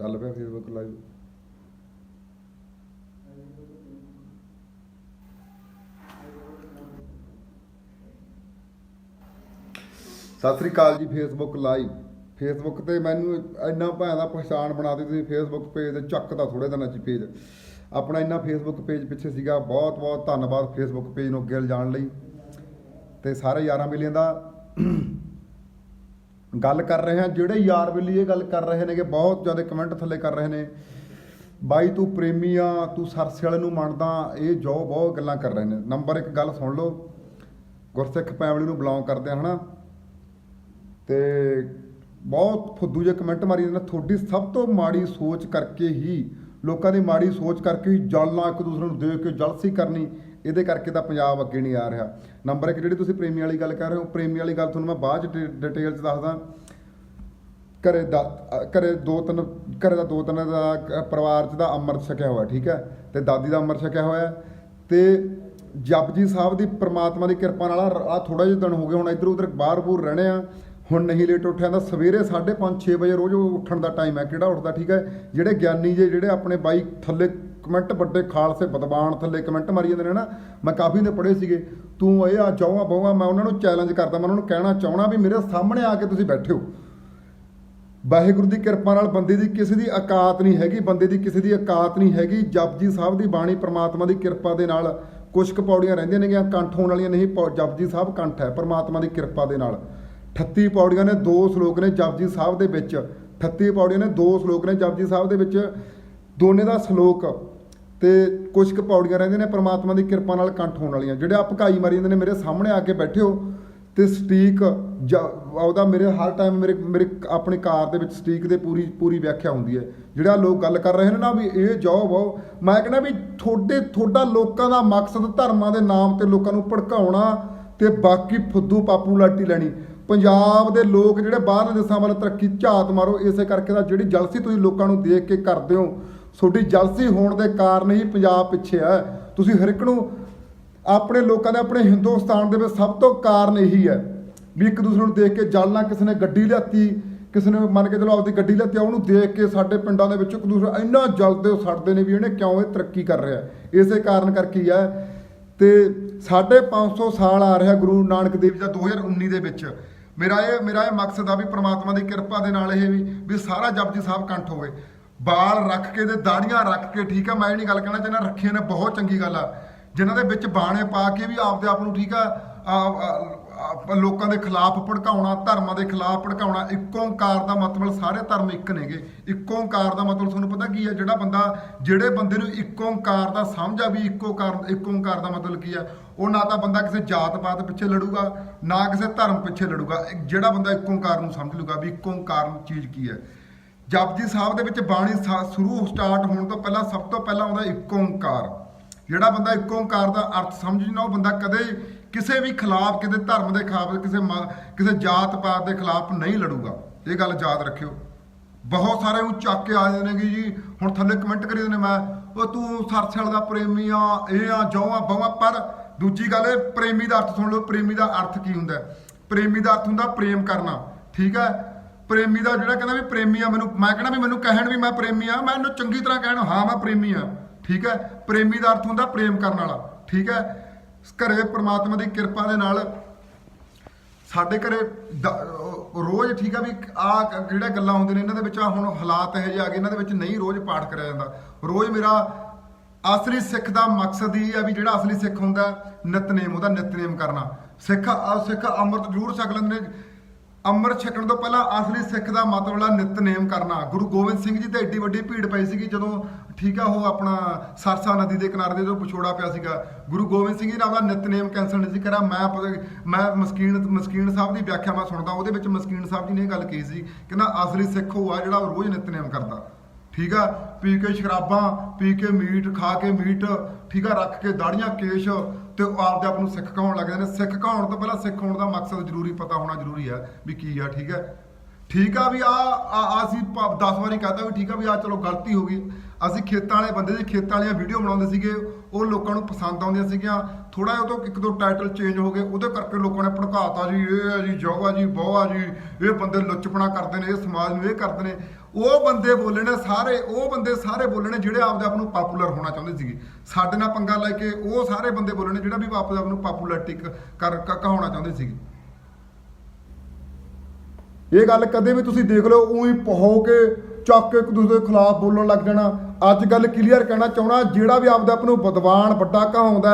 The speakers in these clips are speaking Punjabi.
ਚੱਲ ਪਿਆ ਫੇਸਬੁੱਕ ਲਾਈਵ ਸਤਿ ਸ੍ਰੀ ਅਕਾਲ ਜੀ ਫੇਸਬੁੱਕ ਲਾਈਵ ਫੇਸਬੁੱਕ ਤੇ ਮੈਨੂੰ ਇੰਨਾ ਭਾਂ ਦਾ ਪਛਾਣ ਬਣਾ ਦਿੱਤੀ ਤੁਸੀਂ ਫੇਸਬੁੱਕ ਪੇਜ ਤੇ ਚੱਕਦਾ ਥੋੜੇ ਦਿਨਾਂ ਚ ਪੇਜ ਆਪਣਾ ਇੰਨਾ ਫੇਸਬੁੱਕ ਪੇਜ ਪਿੱਛੇ ਸੀਗਾ। ਬਹੁਤ ਬਹੁਤ ਧੰਨਵਾਦ ਫੇਸਬੁੱਕ ਪੇਜ ਨੂੰ ਅੱਗੇ ਲਿਜਾਣ ਲਈ। ਤੇ ਸਾਰੇ ਯਾਰਾਂ ਬੇਲੀਆਂ ਦਾ ਗੱਲ ਕਰ ਰਹੇ ਹਾਂ, ਜਿਹੜੇ ਯਾਰ ਬੇਲੀ ਇਹ ਗੱਲ ਕਰ ਰਹੇ ਨੇ ਕਿ ਬਹੁਤ ਜ਼ਿਆਦਾ ਕਮੈਂਟ ਥੱਲੇ ਕਰ ਰਹੇ ਨੇ। ਬਾਈ ਤੂੰ ਪ੍ਰੇਮੀ ਆ, ਤੂੰ ਸਰਸੇ ਵਾਲੇ ਨੂੰ ਮੰਨਦਾ, ਇਹ ਜੋ ਬਹੁਤ ਗੱਲਾਂ ਕਰ ਰਹੇ ਨੇ। ਨੰਬਰ ਇੱਕ ਗੱਲ ਸੁਣ ਲਓ। ਗੁਰਸਿੱਖ ਫੈਮਿਲੀ ਨੂੰ ਬਿਲੋਂਗ ਕਰਦੇ ਆ, ਹਨਾ? ਤੇ ਬਹੁਤ ਫੁੱਦੂ ਜੇ ਕਮੈਂਟ ਮਾਰੀ ਜਾਂਦੇ ਨੇ। ਤੁਹਾਡੀ ਸਭ ਤੋਂ ਮਾੜੀ ਸੋਚ ਕਰਕੇ ਹੀ, ਲੋਕਾਂ ਦੀ ਮਾੜੀ ਸੋਚ ਕਰਕੇ ਹੀ ਜਲਣਾ ਇੱਕ ਦੂਸਰੇ ਨੂੰ ਦੇਖ ਕੇ ਜਲਸੀ ਕਰਨੀ। ਇਹਦੇ ਕਰਕੇ ਤਾਂ ਪੰਜਾਬ ਅੱਗੇ ਨਹੀਂ ਆ ਰਿਹਾ। ਨੰਬਰ ਇੱਕ ਜਿਹੜੀ ਤੁਸੀਂ ਪ੍ਰੇਮੀ ਵਾਲੀ ਗੱਲ ਕਰ ਰਹੇ ਹੋ ਪ੍ਰੇਮੀ ਵਾਲੀ ਗੱਲ ਤੁਹਾਨੂੰ ਮੈਂ ਬਾਅਦ ਚ ਡਿਟੇਲ ਚ ਦੱਸਦਾ। ਘਰੇ ਦਾ ਅ, ਘਰੇ ਦੋ ਤਿੰਨ ਘਰੇ ਦਾ ਦੋ ਤਿੰਨ ਦਾ ਪਰਿਵਾਰ ਚ ਦਾ ਅੰਮ੍ਰਿਤ ਛਕਿਆ ਹੋਇਆ ਠੀਕ ਹੈ? ਤੇ ਦਾਦੀ ਦਾ ਅੰਮ੍ਰਿਤ ਛਕਿਆ ਹੋਇਆ। ਹੈ ਤੇ ਜਪਜੀ ਸਾਹਿਬ ਦੀ ਪ੍ਰਮਾਤਮਾ ਦੀ ਕਿਰਪਾ ਨਾਲ ਆ ਥੋੜਾ ਜਿਹਾ ਦਿਨ ਹੋ ਗਏ ਹੁਣ ਇੱਧਰ ਉੱਧਰ ਬਾਹਰ ਬੂਰ ਰਹਿਣੇ ਆ। ਹੁਣ ਨਹੀਂ ਲੇਟ ਉੱਠਿਆ ਤਾਂ ਸਵੇਰੇ 5:30 6 ਵਜੇ ਰੋਜ਼ ਉੱਠਣ ਦਾ ਟਾਈਮ ਹੈ। ਕਿਹੜਾ ਉੱਠਦਾ ਠੀਕ ਹੈ? ਜਿਹੜੇ ਗਿਆਨੀ ਜੇ ਜਿਹੜੇ ਆਪਣੇ ਬਾਈ ਥੱਲੇ ਕਮੈਂਟ ਵੱਡੇ ਖਾਲਸੇ ਬਦਬਾਨ ਥੱਲੇ ਕਮੈਂਟ ਮਾਰੀ ਜਾਂਦੇ ਨੇ ਨਾ ਮੈਂ ਕਾਫੀ ਦੇ ਪੜ੍ਹੇ ਸੀਗੇ। ਤੂੰ ਇਹ ਆ ਜਾਵਾਂ ਬਾਵਾਂ ਮੈਂ ਉਹਨਾਂ ਨੂੰ ਚੈਲੰਜ ਕਰਦਾ, ਮੈਂ ਉਹਨਾਂ ਨੂੰ ਕਹਿਣਾ ਚਾਹਣਾ ਵੀ ਮੇਰੇ ਸਾਹਮਣੇ ਆ ਕੇ ਤੁਸੀਂ ਬੈਠੇ ਹੋ। ਵਾਹਿਗੁਰੂ ਦੀ ਕਿਰਪਾ ਨਾਲ ਬੰਦੇ ਦੀ ਕਿਸੇ ਦੀ ਔਕਾਤ ਨਹੀਂ ਹੈਗੀ, ਬੰਦੇ ਦੀ ਕਿਸੇ ਦੀ ਔਕਾਤ ਨਹੀਂ ਹੈਗੀ। ਜਪਜੀ ਸਾਹਿਬ ਦੀ ਬਾਣੀ ਪ੍ਰਮਾਤਮਾ ਦੀ ਕਿਰਪਾ ਦੇ ਨਾਲ ਕੁਛ ਕੁ ਪੌੜੀਆਂ ਰਹਿੰਦੀਆਂ ਨੇਗੀਆਂ, ਕੰਠ ਹੋਣ ਵਾਲੀਆਂ ਨਹੀਂ, ਪੌ- ਜਪਜੀ ਸਾਹਿਬ ਕੰਠ ਹੈ ਪ੍ਰਮਾਤਮਾ ਦੀ ਕਿਰਪਾ ਦੇ ਨਾਲ। 38 ਪੌੜੀਆਂ ਨੇ ਦੋ ਸ਼ਲੋਕ ਨੇ ਜਪਜੀ ਸਾਹਿਬ ਦੇ ਵਿੱਚ। 38 ਪੌੜੀਆਂ ਨੇ ਦੋ ਸ਼ਲੋਕ ਨੇ ਜਪਜੀ ਸਾਹਿਬ ਦੇ ਵਿੱਚ। ਦੋਨੇ ਦਾ ਸ਼ਲੋਕ ਤੇ ਕੁਛ ਕੁ ਪੌੜੀਆਂ ਰਹਿੰਦੀਆਂ ਨੇ, ਪ੍ਰਮਾਤਮਾ ਦੀ ਕਿਰਪਾ ਨਾਲ ਕੰਠ ਹੋਣ ਵਾਲੀਆਂ। ਜਿਹੜੇ ਆ ਭਕਾਈ ਮਾਰੀ ਜਾਂਦੇ ਨੇ, ਮੇਰੇ ਸਾਹਮਣੇ ਆ ਕੇ ਬੈਠੇ ਹੋ ਤੇ ਸਟੀਕ ਜ- ਉਹਦਾ ਮੇਰੇ, ਹਰ ਟਾਈਮ ਮੇਰੇ ਮੇਰੇ ਆਪਣੇ ਕਾਰ ਦੇ ਵਿੱਚ ਸਟੀਕ ਦੇ ਪੂਰੀ ਪੂਰੀ ਵਿਆਖਿਆ ਹੁੰਦੀ ਹੈ। ਜਿਹੜਾ ਲੋਕ ਗੱਲ ਕਰ ਰਹੇ ਨੇ ਨਾ ਵੀ ਇਹ ਜੋਬ ਹੋ ਮੈਂ ਕਹਿੰਦਾ ਵੀ ਤੁਹਾਡੇ, ਤੁਹਾਡਾ ਲੋਕਾਂ ਦਾ ਮਕਸਦ ਧਰਮਾਂ ਦੇ ਨਾਮ ਤੇ ਲੋਕਾਂ ਨੂੰ ਭੜਕਾਉਣਾ ਤੇ ਬਾਕੀ ਫੁੱਦੂ ਪਾਪੂ ਲਾਟੀ ਲੈਣੀ। ਪੰਜਾਬ ਦੇ ਲੋਕ ਜਿਹੜੇ ਬਾਹਰਲੇ ਦੇਸ਼ਾਂ ਵੱਲ ਤਰੱਕੀ ਝਾਤ ਮਾਰੋ, ਇਸੇ ਕਰਕੇ ਦਾ ਜਿਹੜੀ ਜਲਸੀ ਤੁਸੀਂ ਲੋਕਾਂ ਨੂੰ ਦੇਖ ਕੇ ਕਰਦੇ ਹੋ ਤੁਹਾਡੀ ਜਲਸੀ ਹੋਣ ਦੇ ਕਾਰਨ ਹੀ ਪੰਜਾਬ ਪਿੱਛੇ ਹੈ। ਤੁਸੀਂ ਹਰ ਇੱਕ ਨੂੰ ਆਪਣੇ ਲੋਕਾਂ ਦੇ, ਆਪਣੇ ਹਿੰਦੁਸਤਾਨ ਦੇ ਵਿੱਚ ਸਭ ਤੋਂ ਕਾਰਨ ਇਹੀ ਹੈ ਵੀ ਇੱਕ ਦੂਸਰੇ ਨੂੰ ਦੇਖ ਕੇ ਜਲਣਾ ਕਿਸੇ ਨੇ ਗੱਡੀ ਲਿਆਤੀ, ਕਿਸੇ ਨੇ ਮੰਨ ਕੇ ਚਲੋ ਆਪਦੀ ਗੱਡੀ ਲਿਆਤੀ, ਉਹਨੂੰ ਦੇਖ ਕੇ ਸਾਡੇ ਪਿੰਡਾਂ ਦੇ ਵਿੱਚ ਇੱਕ ਦੂਸਰੇ ਇੰਨਾ ਜਲਦੇ ਉਹ ਸੜਦੇ ਨੇ ਵੀ ਇਹਨੇ ਕਿਉਂ ਇਹ ਤਰੱਕੀ ਕਰ ਰਿਹਾ ਇਸੇ ਕਾਰਨ ਕਰਕੇ ਹੀ ਹੈ। ਤੇ ਸਾਢੇ 500 ਸਾਲ ਆ ਰਿਹਾ ਗੁਰੂ ਨਾਨਕ ਦੇਵ ਜੀ ਦਾ 2019 ਦੇ ਵਿੱਚ। ਮੇਰਾ ਇਹ ਮੇਰਾ ਇਹ ਮਕਸਦ ਆ ਵੀ ਪ੍ਰਮਾਤਮਾ ਦੀ ਕਿਰਪਾ ਦੇ ਨਾਲ ਇਹ ਵੀ ਵੀ ਸਾਰਾ ਜਪਜੀ ਸਾਹਿਬ ਕੰਠ ਹੋਵੇ। ਬਾਲ ਰੱਖ ਕੇ ਤੇ ਦਾੜੀਆਂ ਰੱਖ ਕੇ, ਠੀਕ ਆ, ਮੈਂ ਇਹ ਨਹੀਂ ਗੱਲ ਕਹਿਣਾ ਚਾਹੁੰਦਾ ਰੱਖੀਆਂ ਨੇ, ਬਹੁਤ ਚੰਗੀ ਗੱਲ ਆ। ਜਿਨ੍ਹਾਂ ਦੇ ਵਿੱਚ ਬਾਣੇ ਪਾ ਕੇ ਵੀ ਆਪਦੇ ਆਪ ਨੂੰ, ਠੀਕ ਆ ਲੋਕਾਂ ਦੇ ਖਿਲਾਫ ਭੜਕਾਉਣਾ, ਧਰਮਾਂ ਦੇ ਖਿਲਾਫ ਭੜਕਾਉਣਾ, ਇੱਕ ਓੰਕਾਰ ਦਾ ਮਤਲਬ ਸਾਰੇ ਧਰਮ ਇੱਕ ਨੇਗੇ। ਇੱਕ ਓੰਕਾਰ ਦਾ ਮਤਲਬ ਤੁਹਾਨੂੰ ਪਤਾ ਕੀ ਹੈ ਜਿਹੜਾ ਬੰਦਾ, ਜਿਹੜੇ ਬੰਦੇ ਨੂੰ ਇੱਕ ਓੰਕਾਰ ਦਾ ਸਮਝ ਆ ਵੀ ਇੱਕ ਓੰਕਾਰ ਇੱਕ ਓੰਕਾਰ ਦਾ ਮਤਲਬ ਕੀ ਹੈ ਉਹ ਨਾ ਤਾਂ ਬੰਦਾ ਕਿਸੇ ਜਾਤ ਪਾਤ ਪਿੱਛੇ ਲੜੂਗਾ, ਨਾ ਕਿਸੇ ਧਰਮ ਪਿੱਛੇ ਲੜੂਗਾ। ਜਿਹੜਾ ਬੰਦਾ ਇੱਕ ਓੰਕਾਰ ਨੂੰ ਸਮਝ ਲੂਗਾ ਵੀ ਇੱਕ ਓੰਕਾਰ ਚੀਜ਼ ਕੀ ਹੈ ਜਪਜੀ ਸਾਹਿਬ ਦੇ ਵਿੱਚ ਬਾਣੀ ਸ਼ੁਰੂ ਸਟਾਰਟ ਹੋਣ ਤੋਂ ਪਹਿਲਾਂ ਸਭ ਤੋਂ ਪਹਿਲਾਂ ਆਉਂਦਾ ਇੱਕ ਓੰਕਾਰ। ਜਿਹੜਾ ਬੰਦਾ ਇੱਕ ਓੰਕਾਰ ਦਾ ਅਰਥ ਸਮਝ ਨਾ ਉਹ ਬੰਦਾ ਕਦੇ ਕਿਸੇ ਵੀ ਖਿਲਾਫ, ਕਿਸੇ ਧਰਮ ਦੇ ਖਿਲਾਫ, ਕਿਸੇ ਮ- ਕਿਸੇ ਜਾਤ ਪਾਤ ਦੇ ਖਿਲਾਫ ਨਹੀਂ ਲੜੂਗਾ। ਇਹ ਗੱਲ ਯਾਦ ਰੱਖਿਓ। ਬਹੁਤ ਸਾਰੇ ਉਹ ਚੱਕ ਕੇ ਆ ਜਾਂਦੇ ਨੇ ਜੀ, ਹੁਣ ਥੱਲੇ ਕਮੈਂਟ ਕਰੀ ਜਾਂਦੇ ਨੇ ਮੈਂ, ਉਹ ਤੂੰ ਸਰਸਲ ਦਾ ਪ੍ਰੇਮੀ ਆ, ਇਹ ਆ, ਜੋਆ ਬਵਾ ਪਰ ਦੂਜੀ ਗੱਲ ਇਹ, ਪ੍ਰੇਮੀ ਦਾ ਅਰਥ ਸੁਣ ਲਓ, ਪ੍ਰੇਮੀ ਦਾ ਅਰਥ ਕੀ ਹੁੰਦਾ? ਪ੍ਰੇਮੀ ਦਾ ਅਰਥ ਹੁੰਦਾ ਪ੍ਰੇਮ ਕਰਨਾ। ਠੀਕ ਹੈ? ਪ੍ਰੇਮੀ ਦਾ ਜਿਹੜਾ ਕਹਿੰਦਾ ਵੀ ਪ੍ਰੇਮੀ ਆ, ਮੈਨੂੰ ਮੈਂ ਕਹਿੰਦਾ ਵੀ ਮੈਨੂੰ ਕਹਿਣ ਵੀ ਮੈਂ ਪ੍ਰੇਮੀ ਆ, ਮੈਂ ਇਹਨੂੰ ਚੰਗੀ ਤਰ੍ਹਾਂ ਕਹਿਣ, ਹਾਂ, ਮੈਂ ਪ੍ਰੇਮੀ ਆ। ਠੀਕ ਹੈ? ਪ੍ਰੇਮੀ ਦਾ ਅਰਥ ਹੁੰਦਾ ਪ੍ਰੇਮ ਕਰਨ ਵਾਲਾ। ਠੀਕ ਹੈ? ਘਰੇ ਪ੍ਰਮਾਤਮਾ ਦੀ ਕਿਰਪਾ ਦੇ ਨਾਲ ਸਾਡੇ ਘਰੇ ਰੋਜ਼ ਠੀਕ ਆ ਵੀ ਆ ਜਿਹੜਾ ਗੱਲਾਂ ਹੁੰਦੀਆਂ ਨੇ, ਇਹਨਾਂ ਦੇ ਵਿੱਚ ਆਹ ਹੁਣ ਹਾਲਾਤ ਇਹੋ ਜਿਹੇ ਆ ਗਏ, ਇਹਨਾਂ ਦੇ ਵਿੱਚ ਨਹੀਂ ਰੋਜ਼ ਪਾਠ ਕਰਿਆ ਜਾਂਦਾ। ਰੋਜ਼ ਮੇਰਾ ਅਸਲੀ ਸਿੱਖ ਦਾ ਮਕਸਦ ਇਹ ਆ ਵੀ ਜਿਹੜਾ ਅਸਲੀ ਸਿੱਖ ਹੁੰਦਾ, ਨਿਤਨੇਮ ਉਹਦਾ ਨਿਤਨੇਮ ਕਰਨਾ। ਸਿੱਖ ਸਿੱਖ ਅੰਮ੍ਰਿਤ ਜ਼ਰੂਰ ਛਕ ਲੈਂਦੇ ਨੇ। ਅੰਮ੍ਰਿਤ ਛਕਣ ਤੋਂ ਪਹਿਲਾਂ ਅਸਲੀ ਸਿੱਖ ਦਾ ਮਤਲਬ ਹੈ ਨਿਤਨੇਮ ਕਰਨਾ। ਗੁਰੂ ਗੋਬਿੰਦ ਸਿੰਘ ਜੀ ਤੇ ਐਡੀ ਵੱਡੀ ਭੀੜ ਪਈ ਸੀਗੀ ਜਦੋਂ ਠੀਕ ਆ ਉਹ ਆਪਣਾ ਸਰਸਾ ਨਦੀ ਦੇ ਕਿਨਾਰੇ ਦੇ ਜਦੋਂ ਵਿਛੋੜਾ ਪਿਆ ਸੀਗਾ। ਗੁਰੂ ਗੋਬਿੰਦ ਸਿੰਘ ਜੀ ਨੇ ਆਪਦਾ ਨਿਤਨੇਮ ਕੈਂਸਲ ਨਹੀਂ ਸੀ ਕਰਿਆ। ਮੈਂ ਮੈਂ ਮਸਕੀਨ ਮਸਕੀਨ ਸਾਹਿਬ ਦੀ ਵਿਆਖਿਆ ਮੈਂ ਸੁਣਦਾ। ਉਹਦੇ ਵਿੱਚ ਮਸਕੀਨ ਸਾਹਿਬ ਜੀ ਨੇ ਇਹ ਗੱਲ ਕਹੀ ਸੀ ਕਹਿੰਦਾ ਅਸਲੀ ਸਿੱਖ ਉਹ ਆ ਜਿਹੜਾ ਉਹ ਰੋਜ਼ ਨਿਤਨੇਮ ਕਰਦਾ। ਠੀਕ ਆ? ਪੀ ਕੇ ਸ਼ਰਾਬਾਂ, ਪੀ ਕੇ ਮੀਟ, ਖਾ ਕੇ ਮੀਟ, ਠੀਕ ਆ? ਰੱਖ ਕੇ ਦਾੜੀਆਂ, ਕੇਸ਼ ਤੇ ਉਹ ਆਪਦੇ ਆਪ ਨੂੰ ਸਿੱਖ ਕਹਾਉਣ ਲੱਗ ਜਾਂਦੇ ਨੇ। ਸਿੱਖ ਕਹਾਉਣ ਤੋਂ ਪਹਿਲਾਂ ਸਿੱਖ ਹੋਣ ਦਾ ਮਕਸਦ ਜ਼ਰੂਰੀ, ਪਤਾ ਹੋਣਾ ਜ਼ਰੂਰੀ ਹੈ ਵੀ ਕੀ ਆ, ਠੀਕ ਹੈ? ਠੀਕ ਆ ਵੀ ਆ, ਆ- ਅਸੀਂ 10 ਵਾਰੀ ਕਹਤਾ ਵੀ ਠੀਕ ਆ ਵੀ ਆ ਚਲੋ ਗਲਤੀ ਹੋ ਗਈ। ਅਸੀਂ ਖੇਤਾਂ ਵਾਲੇ ਬੰਦੇ ਜੀ ਖੇਤਾਂ ਵਾਲੀਆਂ ਵੀਡੀਓ ਬਣਾਉਂਦੇ ਸੀਗੇ। ਉਹ ਲੋਕਾਂ ਨੂੰ ਪਸੰਦ ਆਉਂਦੀਆਂ ਸੀਗੀਆਂ। ਥੋੜਾ ਜਿਹਾ ਉਹ ਤੋਂ ਇੱਕ ਦੋ ਟਾਈਟਲ ਚੇਂਜ ਹੋ ਗਏ। ਉਹਦੇ ਕਰਕੇ ਲੋਕਾਂ ਨੇ ਭੜਕਾਤਾ ਜੀ, ਇਹ ਆ ਜੀ ਜੋਗਾ ਜੀ ਬਹੁ ਆ ਜੀ, ਇਹ ਬੰਦੇ ਲੁੱਚਪਣਾ ਕਰਦੇ ਨੇ, ਇਹ ਸਮਾਜ ਨੂੰ ਇਹ ਕਰਦੇ ਨੇ। ਉਹ ਬੰਦੇ ਬੋਲੇ ਨੇ ਸਾਰੇ, ਉਹ ਬੰਦੇ ਸਾਰੇ ਬੋਲੇ ਨੇ ਜਿਹੜੇ ਆਪਦੇ ਆਪ ਨੂੰ ਪਪੂਲਰ ਹੋਣਾ ਚਾਹੁੰਦੇ ਸੀਗੇ। ਸਾਡੇ ਨਾਲ ਪੰਗਾ ਲੈ ਕੇ ਉਹ ਸਾਰੇ ਬੰਦੇ ਬੋਲੇ ਜਿਹੜਾ ਵੀ ਆਪਦੇ ਆਪ ਨੂੰ ਪਪੂਲੈਰਿਟੀ ਕਰ ਕਹਾਉਣਾ ਚਾਹੁੰਦੇ ਸੀਗੇ। ਇਹ ਗੱਲ ਕਦੇ ਵੀ ਤੁਸੀਂ ਦੇਖ ਲਓ, ਉਹੀ ਪਹੋ ਕੇ ਚੱਕ ਕੇ ਇੱਕ ਦੂਸਰੇ ਦੇ ਖਿਲਾਫ ਬੋਲਣ ਲੱਗ ਜਾਣਾ। ਅੱਜ ਗੱਲ ਕਲੀਅਰ ਕਹਿਣਾ ਚਾਹਣਾ ਜਿਹੜਾ ਵੀ ਆਪਦੇ ਆਪ ਨੂੰ ਵਿਦਵਾਨ ਵੱਡਾ ਕਹਾਉਂਦਾ